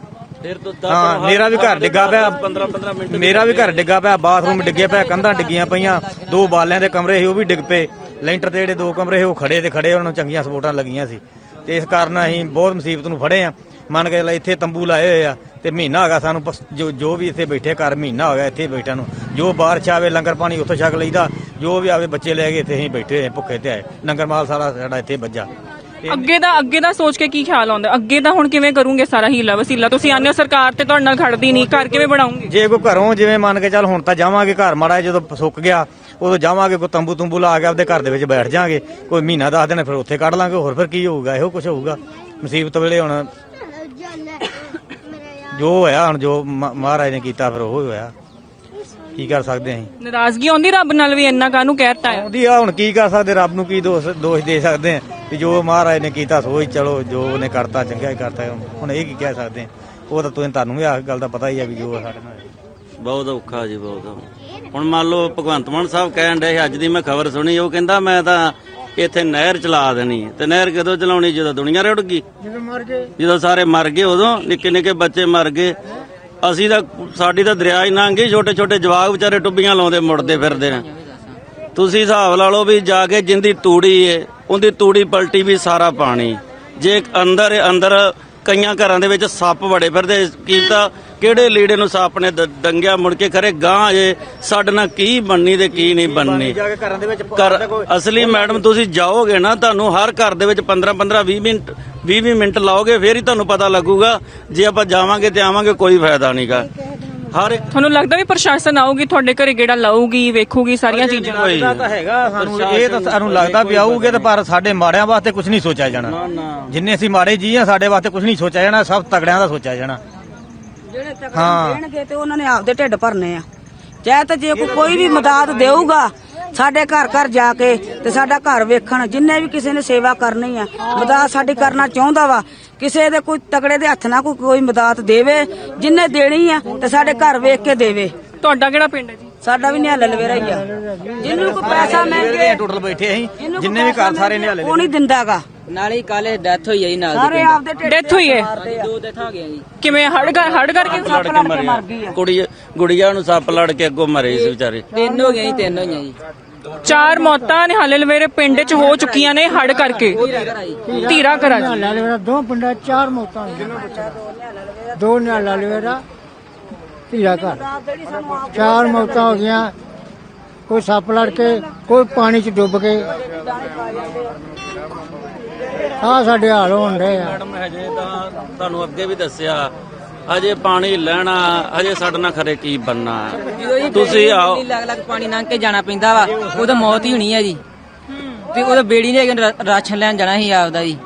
ਫਿਰ ਤੋਂ ਹਾਂ ਮੇਰਾ ਵੀ ਘਰ ਡਿੱਗਾ ਪਿਆ। 15 15 ਮਿੰਟ ਮੇਰਾ ਵੀ ਘਰ ਡਿੱਗਾ ਪਿਆ ਬਾਥਰੂਮ ਡਿੱਗੇ ਪਿਆ ਕੰਧਾਂ ਡਿੱਗੀਆਂ ਪਈਆਂ ਦੋ ਬਾਲਿਆਂ ਦੇ ਕਮਰੇ ਸੀ ਉਹ ਵੀ ਡਿੱਗ ਪਏ। ਲੈਂਟਰ ਤੇ ਜਿਹੜੇ ਦੋ ਕਮਰੇ ਸੀ ਉਹ ਖੜੇ ਤੇ ਖੜੇ ਉਹਨਾਂ ਨੂੰ ਚੰਗੀਆਂ ਸਪੋਰਟਾਂ ਲੱਗੀਆਂ ਸੀ। ਤੇ ਇਸ ਕਾਰਨ ਅਸੀਂ ਬਹੁਤ ਮੁਸੀਬਤ ਨੂੰ ਫੜੇ ਆ। ਮੰਨ ਕੇ ਚੱਲ ਇੱਥੇ ਤੰਬੂ ਲਾਏ ਹੋਏ ਆ ਤੇ ਮਹੀਨਾ ਹੋ ਗਿਆ ਸਾਨੂੰ ਪਸ- ਜੋ ਜੋ ਵੀ ਇੱਥੇ ਬੈਠੇ ਘਰ ਮਹੀਨਾ ਹੋ ਗਿਆ ਇੱਥੇ ਬੈਠਿਆਂ ਨੂੰ। ਜੋ ਬਾਹਰ ਆਵੇ ਲੰਗਰ ਪਾਣੀ ਉੱਥੋਂ ਛਕ ਲਈਦਾ ਜੋ ਵੀ ਆਵੇ ਬੱਚੇ ਲੈ ਕੇ ਇੱਥੇ ਅਸੀਂ ਬੈਠੇ ਹੋਏ ਭੁੱਖੇ ਤੇ ਆਏ। ਲੰਗਰ ਮਾਲ ਸਾਰਾ ਸਾਡਾ ਇੱਥੇ ਵੱਜਾ। ਅੱਗੇ ਦਾ ਅੱਗੇ ਦਾ ਸੋਚ ਕੇ ਕੀ ਖਿਆਲ ਆਉਂਦਾ? ਅੱਗੇ ਦਾ ਹੁਣ ਕਿਵੇਂ ਕਰੋਗੇ ਸਾਰਾ ਹੀਲਾ ਵਸੀਲਾ? ਤੁਸੀਂ ਆਨੇ ਹੋ ਸਰਕਾਰ ਤੇ ਤੁਹਾਡੇ ਨਾਲ ਖੜਦੀ ਨਹੀਂ ਘਰ ਕਿਵੇਂ ਬਣਾਉਂਗੇ? ਜੇ ਕੋਈ ਘਰੋਂ ਜਿਵੇਂ ਮੰਨ ਕੇ ਚੱਲ ਹੁਣ ਤਾਂ ਜਾਵਾਂਗੇ ਘਰ ਮਾੜਾ ਜਿਹਾ ਜਦੋਂ ਸੁੱਕ ਗਿਆ ਉਦੋਂ ਜਾਵਾਂਗੇ ਕੋਈ ਤੰਬੂ ਤੁੰਬੂ ਲਾ ਕੇ ਆਪਦੇ ਘਰ ਦੇ ਵਿੱਚ ਬੈਠ ਜਾਾਂਗੇ। ਕੋਈ ਮਹੀਨਾ ਦਸ ਦਿਨ ਫਿਰ ਉੱਥੇ ਕੱਢ ਲਾਂਗੇ ਹੋਰ ਫਿਰ ਕੀ ਹੋਊਗਾ? ਇਹੋ ਕੁਝ ਹੋਊਗਾ। ਮੁਸੀਬਤ ਵੇਲੇ ਹੁਣ ਜੋ ਹੋਇਆ ਹੁਣ ਜੋ ਮ- ਮਹਾਰਾਜ ਨੇ ਕੀਤਾ ਫਿਰ ਉਹ ਹੋਇਆ। ਕੀ ਕਰ ਸਕਦੇ ਅਸੀਂ? ਨਾਰਾਜ਼ਗੀ ਆਉਂਦੀ ਰੱਬ ਨਾਲ ਵੀ ਇੰਨਾ ਕਾਹਨੂੰ ਕਹਿਤਾ ਹੈ? ਆਉਂਦੀ ਆ ਹੁਣ ਕੀ ਕਰ ਸਕਦੇ? ਰੱਬ ਨੂੰ ਕੀ ਦੋਸ਼ ਦੋਸ਼ ਦੇ ਸਕਦੇ ਆ ਵੀ ਜੋ ਮਹਾਰਾਜ ਨੇ ਕੀਤਾ ਸੋ ਹੀ ਚਲੋ ਜੋ ਉਹਨੇ ਕਰਤਾ ਚੰਗਾ ਹੀ ਕਰਤਾ। ਹੁਣ ਇਹ ਕੀ ਕਹਿ ਸਕਦੇ ਆ ਉਹ ਤਾਂ ਤੁਸੀਂ ਤੁਹਾਨੂੰ ਵੀ ਆ ਗੱਲ ਦਾ ਪਤਾ ਹੀ ਆ ਵੀ ਜੋ ਸਾਡੇ ਨਾਲ। ਹੋਇਆ। ਬਹੁਤ ਔਖਾ ਜੀ ਬਹੁਤ ਹੁਣ ਮੰਨ ਲਓ ਭਗਵੰਤ ਮਾਨ ਸਾਹਿਬ ਕਹਿਣ ਡਏ ਸੀ, ਅੱਜ ਦੀ ਮੈਂ ਖਬਰ ਸੁਣੀ ਉਹ ਕਹਿੰਦਾ ਮੈਂ ਤਾਂ ਇੱਥੇ ਨਹਿਰ ਚਲਾ ਦੇਣੀ। ਤੇ ਨਹਿਰ ਕਦੋਂ ਚਲਾਉਣੀ? ਜਦੋਂ ਦੁਨੀਆ ਰੁੜ ਗਈ। ਜਦੋਂ ਮਰ ਗਏ। ਜਦੋਂ ਸਾਰੇ ਮਰ ਗਏ ਉਦੋਂ ਨਿੱਕੇ ਨਿੱਕੇ ਬੱਚੇ ਮਰ ਗਏ। ਅਸੀਂ ਤਾਂ ਸਾਡੀ ਤਾਂ ਦਰਿਆ ਹੀ ਲੰਘ ਗਈ ਛੋਟੇ ਛੋਟੇ ਜਵਾਕ ਵਿਚਾਰੇ ਟੁੱਬੀਆਂ ਲਾਉਂਦੇ ਮੁੜਦੇ ਫਿਰਦੇ ਨੇ ਤੁਸੀਂ ਹਿਸਾਬ ਲਾ ਲਓ ਵੀ ਜਾ ਕੇ ਜਿੰਦੀ ਤੂੜੀ ਏ ਉਹਦੀ ਤੂੜੀ ਪਲਟੀ ਵੀ ਸਾਰਾ ਪਾਣੀ। ਜੇ ਅੰਦਰ ਅੰਦਰ ਕਈਆਂ ਘਰਾਂ ਦੇ ਵਿੱਚ ਸੱਪ ਬੜੇ ਫਿਰਦੇ। ਕੀ ਤਾਂ ਕਿਹੜੇ ਲੀੜੇ ਨੂੰ ਸੱਪ ਨੇ ਦ- ਡੰਗਿਆ ਮੁੜ ਕੇ ਖਰੇ ਗਾਂ ਜੇ ਸਾਡੇ ਨਾਲ ਕੀ ਬਣਨੀ ਤੇ ਕੀ ਨਹੀਂ ਬਣਨੀ। ਜਾ ਕੇ ਘਰਾਂ ਦੇ ਵਿੱਚ ਘਰ ਅਸਲੀ ਮੈਡਮ ਤੁਸੀਂ ਜਾਓਗੇ ਨਾ ਤੁਹਾਨੂੰ ਹਰ ਘਰ ਦੇ ਵਿੱਚ 15 15 20 ਮਿੰਟ 20 20 ਮਿੰਟ ਲਾਓਗੇ ਫੇਰ ਹੀ ਤੁਹਾਨੂੰ ਪਤਾ ਲੱਗੂਗਾ। ਜੇ ਆਪਾਂ ਜਾਵਾਂਗੇ ਤੇ ਆਵਾਂਗੇ ਕੋਈ ਫਾਇਦਾ ਨਹੀਂਗਾ ਹਰ ਤੁਹਾਨੂੰ ਲੱਗਦਾ ਵੀ ਪ੍ਰਸ਼ਾਸਨ ਆਊਗੀ ਤੁਹਾਡੇ ਘਰੇ ਗੇੜਾ ਲਾਊਗੀ ਵੇਖੂਗੀ ਸਾਰੀਆਂ ਚੀਜ਼ਾਂ? ਲੱਗਦਾ ਤਾਂ ਹੈਗਾ ਸਾਨੂੰ ਇਹ ਤਾਂ ਸਾਨੂੰ ਲੱਗਦਾ ਵੀ ਆਊਗੇ ਤੇ ਪਰ ਸਾਡੇ ਮਾੜਿਆਂ ਵਾਸਤੇ ਕੁਝ ਨਹੀਂ ਸੋਚਿਆ ਜਾਣਾ। ਜਿੰਨੇ ਅਸੀਂ ਮਾੜੇ ਜੀ ਆ ਸਾਡੇ ਵਾਸਤੇ ਕੁਝ ਨਹੀਂ ਸੋਚਿਆ ਜਾਣਾ ਸਭ ਤਗੜਿਆਂ ਦਾ ਸੋਚਿਆ ਜਾਣਾ। ਜਿਹੜੇ ਹਾਂ। ਦੇਣਗੇ ਤੇ ਉਹਨਾਂ ਨੇ ਆਪਦੇ ਢਿੱਡ ਭਰਨੇ ਆ। ਚਾਹੇ ਤਾਂ ਜੇ ਕੋਈ ਵੀ ਮਦਦ ਦੇਊਗਾ ਸਾਡੇ ਘਰ ਘਰ ਜਾ ਕੇ ਤੇ ਸਾਡਾ ਘਰ ਵੇਖਣ ਜਿੰਨੇ ਵੀ ਕਿਸੇ ਨੇ ਸੇਵਾ ਕਰਨੀ ਆ ਮਦਦ ਸਾਡੀ ਕਰਨਾ ਚਾਹੁੰਦਾ ਵਾ। ਕਿਸੇ ਦੇ ਕੋਈ ਤਕੜੇ ਦੇ ਹੱਥ ਨਾਲ ਕੋਈ ਕੋਈ ਮਦਦ ਦੇਵੇ ਜਿੰਨੇ ਦੇਣੀ ਆ ਤੇ ਸਾਡੇ ਘਰ ਵੇਖ ਕੇ ਦੇਵੇ। ਤੁਹਾਡਾ ਕਿਹੜਾ ਪਿੰਡ ਹੈ ਜੀ? ਸਾਡਾ ਵੀ ਨਿਹਾਲ ਲਵੇਰਾ ਹੀ ਆ। ਜਿਹਨੂੰ ਕੋਈ ਪੈਸਾ ਮੰਗੇ ਟੋਟਲ ਬੈਠੇ ਅਸੀਂ ਜਿੰਨੇ ਵੀ ਘਰ ਸਾਰੇ ਨਿਹਾਲੇ ਉਹ ਨਹੀਂ ਦਿੰਦਾਗਾ ਨਾਲੇ ਕਾਲੇ ਡੈਥ ਹੋਈ ਹੈ ਜੀ ਨਾਲ ਸਾਰੇ ਆਪਦੇ ਢਿੱਡ ਡੈਥ ਹੋਈ ਹੈ? ਦੋ ਡੈਥ ਹੋ ਗਈਆਂ ਜੀ। ਕਿਵੇਂ? ਹੜ ਕਰ ਹੜ ਕਰਕੇ ਲੜ ਕੇ ਮਰੇ ਕੁੜੀ ਗੁੜੀਆ ਨੂੰ ਸੱਪ ਲੜ ਕੇ ਅੱਗੋਂ ਮਰੇ ਸੀ ਵਿਚਾਰੇ। ਤਿੰਨ ਹੋ ਗਈਆਂ ਜੀ ਤਿੰਨ ਹੋਈਆਂ ਜੀ। ਚਾਰ ਮੌਤਾਂ ਨਿਹਾਲੇ ਲਵੇਰੇ ਪਿੰਡ 'ਚ ਹੋ ਚੁੱਕੀਆਂ ਨੇ ਹੜ ਕਰਕੇ। ਧੀਰਾ ਕਰਾਂ ਨਿਹਾਲਾ ਲਵੇਰਾ ਦੋ ਪਿੰਡਾਂ 'ਚ ਚਾਰ ਮੌਤਾਂ ਹੋਈਆਂ। ਦੋ ਨਿਹਾਲਾ ਲਵੇਰਾ ਧੀਰਾ ਘਰ। ਚਾਰ ਮੌਤਾਂ ਹੋ ਗਈਆਂ। ਕੋਈ ਸੱਪ ਲੜ ਕੇ ਕੋਈ ਪਾਣੀ 'ਚ ਡੁੱਬ ਕੇ। ਆ ਸਾਡੇ ਹਾਲ ਹੋਣ ਡਏ ਆ। ਮੈਡਮ ਹਜੇ ਤਾਂ ਤੁਹਾਨੂੰ ਅੱਗੇ ਵੀ ਦੱਸਿਆ ਹਜੇ ਪਾਣੀ ਲੈਣਾ ਹਜੇ ਸਾਡੇ ਨਾਲ ਖਰੇ ਕੀ ਬੰਨਾ ਤੁਸੀਂ ਆਓ। ਲੱਗ ਲੱਗ ਪਾਣੀ ਲੰਘ ਕੇ ਜਾਣਾ ਪੈਂਦਾ ਵਾ ਉਹਦਾ ਮੌਤ ਹੀ ਹੋਣੀ ਹੈ ਜੀ। ਤੇ ਉਹਦਾ ਬੇੜੀ ਨੇ ਰਾਸ਼ਨ ਲੈਣ ਜਾਣਾ ਸੀ ਆਪਦਾ ਜੀ।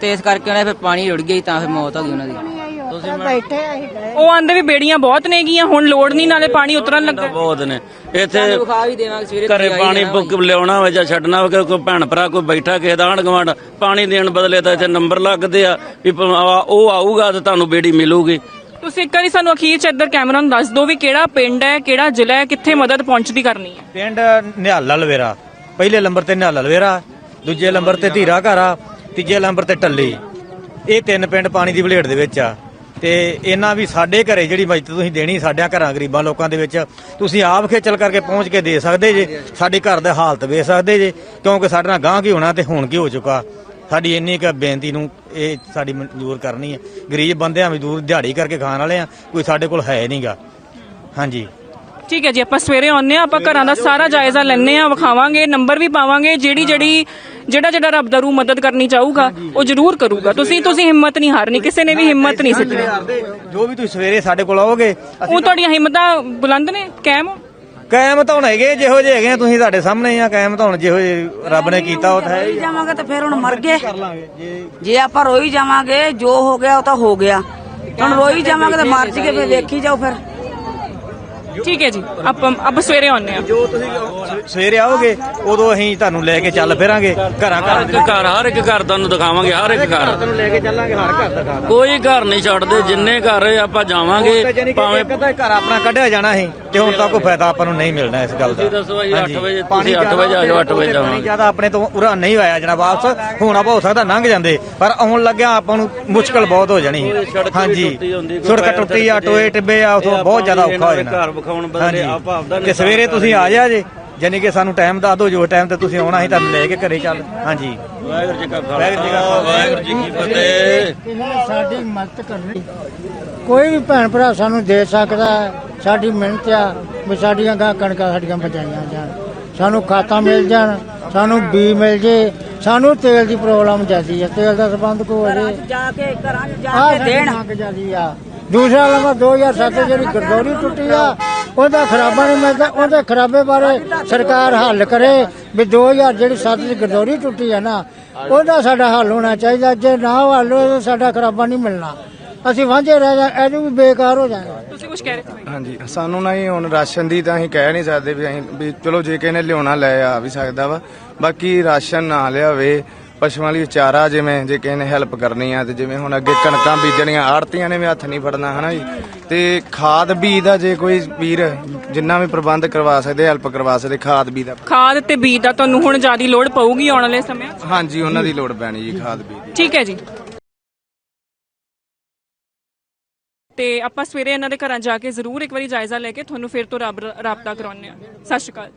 ਤੇ ਇਸ ਕਰਕੇ ਉਹਨੇ ਫਿਰ ਪਾਣੀ ਰੁੜ ਗਿਆ ਤਾਂ ਫਿਰ ਮੌਤ ਹੋ ਗਈ ਉਹਨਾਂ ਦੀ। ਬੈਠੇ ਅਸੀਂ ਗਏ ਉਹ ਆਂਦੇ ਵੀ ਬੇੜੀਆਂ ਬਹੁਤ ਨੇਗੀਆਂ ਹੁਣ ਲੋੜ ਨਹੀਂ ਨਾਲੇ ਪਾਣੀ ਉਤਰਨ ਲੱਗਾ ਬਹੁਤ ਨੇ। ਇੱਥੇ ਵਿਖਾ ਵੀ ਦੇਵਾਂਗੇ ਸਵੇਰੇ ਘਰੇ ਪਾਣੀ ਬੁੱਕ ਲਿਆਉਣਾ ਹੋਵੇ ਜਾਂ ਛੱਡਣਾ ਹੋਵੇ ਕੋਈ ਭੈਣ ਭਰਾ ਕੋਈ ਬੈਠਾ ਕਿਸੇ ਦਾ ਆਂਢ ਗੁਆਂਢ ਪਾਣੀ ਦੇਣ ਬਦਲੇ ਤਾਂ ਇੱਥੇ ਨੰਬਰ ਲੱਗਦੇ ਆ ਵੀ ਉਹ ਆਊਗਾ ਤੇ ਤੁਹਾਨੂੰ ਬੇੜੀ ਮਿਲੂਗੀ। ਤੁਸੀਂ ਇੱਕ ਵਾਰੀ ਸਾਨੂੰ ਅਖੀਰ 'ਚ ਇੱਧਰ ਕੈਮਰਾ ਨੂੰ ਦੱਸ ਦਿਓ ਵੀ ਕਿਹੜਾ ਪਿੰਡ ਹੈ, ਕਿਹੜਾ ਜ਼ਿਲ੍ਹਾ ਹੈ, ਕਿੱਥੇ ਮਦਦ ਪਹੁੰਚਦੀ ਕਰਨੀ ਹੈ। ਪਿੰਡ ਨਿਹਾਲਾ ਲਵੇਰਾ। ਪਹਿਲੇ ਨੰਬਰ ਤੇ ਨਿਹਾਲਾ ਲਵੇਰਾ, ਦੂਜੇ ਨੰਬਰ ਤੇ ਧੀਰਾ ਘਾਰਾ ਤੀਜੇ ਨੰਬਰ ਤੇ ਟੱਲੀ। ਇਹ ਤਿੰਨ ਪਿੰਡ ਪਾਣੀ ਦੀ ਬਲੇਡ ਦੇ ਵਿੱਚ ਆ। ਤੇ ਇਹਨਾਂ ਵੀ ਸਾਡੇ ਘਰੇ ਜਿਹੜੀ ਮਦਦ ਤੁਸੀਂ ਦੇਣੀ ਸਾਡਿਆਂ ਘਰਾਂ ਗਰੀਬਾਂ ਲੋਕਾਂ ਦੇ ਵਿੱਚ, ਤੁਸੀਂ ਆਪ ਖੇਚਲ ਕਰਕੇ ਪਹੁੰਚ ਕੇ ਦੇ ਸਕਦੇ ਜੇ, ਸਾਡੇ ਘਰ ਦਾ ਹਾਲਤ ਵੇਖ ਸਕਦੇ ਜੇ, ਕਿਉਂਕਿ ਸਾਡੇ ਨਾਲ ਗਾਂ ਕੀ ਹੋਣਾ ਤੇ ਹੁਣ ਕੀ ਹੋ ਚੁੱਕਾ। ਸਾਡੀ ਇੰਨੀ ਕੁ ਬੇਨਤੀ ਨੂੰ ਇਹ ਸਾਡੀ ਮਨਜ਼ੂਰ ਕਰਨੀ ਹੈ। ਗਰੀਬ ਬੰਦਿਆਂ ਮਜ਼ਦੂਰ ਦਿਹਾੜੀ ਕਰਕੇ ਖਾਣ ਵਾਲੇ ਆ ਕੋਈ ਸਾਡੇ ਕੋਲ ਹੈ ਨਹੀਂਗਾ ਹਾਂਜੀ। ਠੀਕ ਹੈ ਜੀ ਆਪਾਂ ਸਵੇਰੇ ਆਉਂਦੇ ਆ ਆਪਾਂ ਘਰਾਂ ਦਾ ਸਾਰਾ ਜਾਇਜ਼ਾ ਲੈਣੇ ਆ ਵਿਖਾਵਾਂਗੇ ਨੰਬਰ ਵੀ ਪਾਵਾਂਗੇ ਜਿਹੜੀ ਜਿਹੜੀ ਜਿਹੜਾ ਜਿਹੜਾ ਰੱਬ ਦਾ ਰੂ ਮਦਦ ਕਰਨੀ ਚਾਹੂਗਾ ਉਹ ਜ਼ਰੂਰ ਕਰੂਗਾ। ਤੁਸੀਂ ਤੁਸੀਂ ਹਿੰਮਤ ਨਹੀਂ ਹਾਰਨੀ ਕਿਸੇ ਨੇ ਵੀ ਹਿੰਮਤ ਨਹੀਂ ਸਿੱਟਣੀ ਜੋ ਵੀ ਤੁਸੀਂ ਸਵੇਰੇ ਸਾਡੇ ਕੋਲ ਆਓਗੇ ਉਹ ਤੁਹਾਡੀਆਂ ਹਿੰਮਤਾਂ ਬੁਲੰਦ ਨੇ ਕਾਇਮ ਹੋ? ਕਾਇਮ ਤਾਂ ਹੁਣ ਹੈਗੇ ਜਿਹੋ ਜਿਹੇ ਹੈਗੇ ਆ, ਤੁਸੀਂ ਸਾਡੇ ਸਾਹਮਣੇ ਹੀ ਆ ਕਾਇਮ ਤਾਂ ਹੁਣ ਜਿਹੋ ਜਿਹੇ ਰੱਬ ਨੇ ਕੀਤਾ ਉਹ ਤਾਂ ਹੈ ਹੀ ਰੋਈ ਜਾਵਾਂਗੇ ਤੇ ਫਿਰ ਹੁਣ ਮਰ ਗਏ। ਕਰ ਲਾਂਗੇ ਜੇ ਜੇ ਆਪਾਂ ਰੋਈ ਜਾਵਾਂਗੇ ਜੋ ਹੋ ਗਿਆ ਉਹ ਤਾਂ ਹੋ ਗਿਆ। ਹੁਣ ਰੋਈ ਜਾਵਾਂਗੇ ਤੇ ਮਰ ਜੀਏ ਫਿਰ ਵੇਖੀ ਜਾਓ ਫਿਰ। ਠੀਕ ਹੈ ਜੀ ਆਪਾਂ ਆਪਾਂ ਸਵੇਰੇ ਆਉਂਦੇ ਆ ਜੋ ਤੁਸੀਂ ਸਵੇਰੇ ਆਓਗੇ ਉਦੋਂ ਅਸੀਂ ਤੁਹਾਨੂੰ ਲੈ ਕੇ ਚੱਲ ਫਿਰਾਂਗੇ। ਘਰਾਂ ਹਰ ਘਰਾਂ ਇੱਕ ਘਰ ਹਰ ਇੱਕ ਘਰ ਤੁਹਾਨੂੰ ਦਿਖਾਵਾਂਗੇ ਹਰ ਇੱਕ ਘਰ। ਤੁਹਾਨੂੰ ਲੈ ਕੇ ਚੱਲਾਂਗੇ ਹਰ ਘਰ ਦਾ ਕੋਈ ਘਰ ਨਹੀਂ ਛੱਡਦੇ ਜਿੰਨੇ ਘਰ ਆਪਾਂ ਜਾਵਾਂਗੇ ਭਾਵੇਂ ਭਾਵੇਂ ਘਰ ਆਪਣਾ ਕੱਢਿਆ ਜਾਣਾ ਸੀ ਤੇ ਹੁਣ ਤਾਂ ਕੋਈ ਫਾਇਦਾ ਆਪਾਂ ਨੂੰ ਨਹੀਂ ਮਿਲਣਾ ਇਸ ਗੱਲ ਦਾ। ਤੁਸੀਂ ਦੱਸੋ ਜੀ, ਅੱਠ ਹਾਂਜੀ। ਵਜੇ, ਪਾਣੀ ਤੁਸੀਂ ਅੱਠ ਜ਼ਿਆਦਾ ਵਜੇ ਆ ਜਾਓ, ਅੱਠ ਵਜੇ ਪਾਣੀ ਜਾਵਾਂਗੇ। ਜ਼ਿਆਦਾ ਆਪਣੇ ਤੋਂ ਉਰਾ ਨਹੀਂ ਆਇਆ ਜਣਾ ਵਾਪਸ। ਹੁਣ ਆਪਾਂ ਹੋ ਸਕਦਾ ਲੰਘ ਜਾਂਦੇ ਪਰ ਆਉਣ ਲੱਗਿਆ ਆਪਾਂ ਨੂੰ ਮੁਸ਼ਕਲ ਬਹੁਤ ਹੋ ਜਾਣੀ। ਸੜਕ ਵੀ ਹਾਂਜੀ। ਟੁੱਟੀ ਹੁੰਦੀ, ਕੋਈ ਸੜਕ ਪੈਰ ਟੁੱਟੀ ਆ ਤਿਲਕਦੇ ਟੋਏ ਟਿੱਬੇ ਆ ਉਥੋਂ ਬਹੁਤ ਜ਼ਿਆਦਾ ਔਖਾ ਹੋ ਜਾਣਾ। ਵਿਖਾਉਣ ਬਦਲੇ ਆਪਾਂ ਆਪਦਾ ਤੇ ਸਵੇਰੇ ਤੁਸੀਂ ਆ ਜਾ ਜੇ ਯਾਨੀ ਕਿ ਸਾਨੂੰ ਟਾਈਮ ਦੱਸ ਦਿਓ ਜੋ ਟਾਈਮ ਤੇ ਤੁਸੀਂ ਆਉਣਾ ਸੀ ਤੁਹਾਨੂੰ ਲੈ ਕੇ ਘਰੇ ਚੱਲ। ਹਾਂਜੀ। ਵਾਹਿਗੁਰੂ ਜੀ ਕਾ ਵਾਹਿਗੁਰੂ ਜੀ ਕਾ ਖਾਲਸਾ, ਵਾਹਿਗੁਰੂ ਜੀ ਕੀ ਫਤਿਹ। ਕਿਸੇ ਨੇ ਸਾਡੀ ਮਦਦ ਕਰਨੀ। ਕੋਈ ਵੀ ਭੈਣ ਭਰਾ ਸਾਨੂੰ ਦੇ ਸਕਦਾ। ਸਾਡੀ ਮਿਹਨਤ ਆ ਵੀ ਸਾਡੀਆਂ ਗਾਂ ਕਣਕਾਂ ਸਾਡੀਆਂ ਬਚਾਈਆਂ ਜਾਣ। ਸਾਨੂੰ ਖਾਤਾ ਮਿਲ ਜਾਣ ਸਾਨੂੰ ਬੀ ਮਿਲ ਜੇ ਸਾਨੂੰ ਤੇਲ ਦੀ ਪ੍ਰੋਬਲਮ ਜਾਂਦੀ ਹੈ ਤੇਲ ਦਾ ਸੰਬੰਧ ਕੋ ਹੋ ਜੇ ਜਾ ਕੇ ਘਰਾਂ 'ਚ ਜਾ ਕੇ ਦੇਣ। ਮੰਗ ਜਾਂਦੀ ਆ। ਦੂਸਰਾ ਨੰਬਰ 2007 ਚ ਜਿਹੜੀ ਗਰਦੌਰੀ ਟੁੱਟੀ ਆ ਉਹਦਾ ਖਰਾਬਾ ਨਹੀਂ ਮਿਲਦਾ ਉਹਦੇ ਖਰਾਬੇ ਬਾਰੇ ਸਰਕਾਰ ਹੱਲ ਕਰੇ ਵੀ 2000 ਜਿਹੜੀ 7 ਚ ਗਰਦੌਰੀ ਟੁੱਟੀ ਆ ਨਾ ਉਹਦਾ ਸਾਡਾ ਹੱਲ ਹੋਣਾ ਚਾਹੀਦਾ। ਜੇ ਨਾ ਹੱਲ ਹੋਏ ਤਾਂ ਸਾਡਾ ਖਰਾਬਾ ਨਹੀਂ ਮਿਲਣਾ। ਅਸੀਂ ਵਾਂਝੇ ਰਹਿ ਜਾ ਇਹਨੂੰ ਵੀ ਬੇਕਾਰ ਹੋ ਜਾਏਗਾ। ਤੁਸੀਂ ਕੁਝ ਕਹਿ ਰਹੇ ਸੀ? ਹਾਂਜੀ ਸਾਨੂੰ ਨਾ ਹੀ ਹੁਣ ਰਾਸ਼ਨ ਦੀ ਤਾਂ ਅਸੀਂ ਕਹਿ ਨਹੀਂ ਸਕਦੇ ਵੀ ਅਸੀਂ ਵੀ ਚਲੋ ਜੇ ਕਿਸੇ ਨੇ ਲਿਆਉਣਾ ਲੈ ਆ ਵੀ ਸਕਦਾ ਵਾ। ਬਾਕੀ ਰਾਸ਼ਨ ਨਾ ਲਿਆਵੇ ਪਸ਼ੂਆਂ ਲਈ ਚਾਰਾ ਜਿਵੇਂ ਜੇ ਕਿਸੇ ਨੇ ਹੈਲਪ ਕਰਨੀ ਆ ਤੇ ਜਿਵੇਂ ਹੁਣ ਅੱਗੇ ਕਣਕਾਂ ਬੀਜਣੀਆਂ ਆੜਤੀਆਂ ਨੇ ਵੀ ਹੱਥ ਨਹੀਂ ਫੜਨਾ ਹਨਾ ਜੀ? ਤੇ ਖਾਦ ਬੀਜ ਦਾ ਜੇ ਕੋਈ ਵੀਰ ਜਿੰਨਾ ਵੀ ਪ੍ਰਬੰਧ ਕਰਵਾ ਸਕਦੇ ਹੈਲਪ ਕਰਵਾ ਸਕਦੇ ਖਾਦ ਬੀਜ ਦਾ। ਖਾਦ ਤੇ ਬੀਜ ਦਾ ਤੁਹਾਨੂੰ ਹੁਣ ਜ਼ਿਆਦਾ ਲੋੜ ਪਊਗੀ ਆਉਣ ਵਾਲੇ ਸਮੇਂ? 'ਚ ਹਾਂਜੀ ਉਹਨਾਂ ਦੀ ਲੋੜ ਪੈਣੀ ਜੀ ਖਾਦ ਬੀਜ ਦੀ। ਠੀਕ ਹੈ ਜੀ। ਤੇ ਆਪਾਂ ਸਵੇਰੇ ਇਹਨਾਂ ਦੇ ਘਰਾਂ ਜਾ ਕੇ ਜ਼ਰੂਰ ਇੱਕ ਵਾਰੀ ਜਾਇਜ਼ਾ ਲੈ ਕੇ ਤੁਹਾਨੂੰ ਫਿਰ ਤੋਂ ਰਾਬ- ਰਾਬਤਾ ਕਰਾਉਂਦੇ ਆ ਸਤਿ ਸ਼੍ਰੀ ਅਕਾਲ।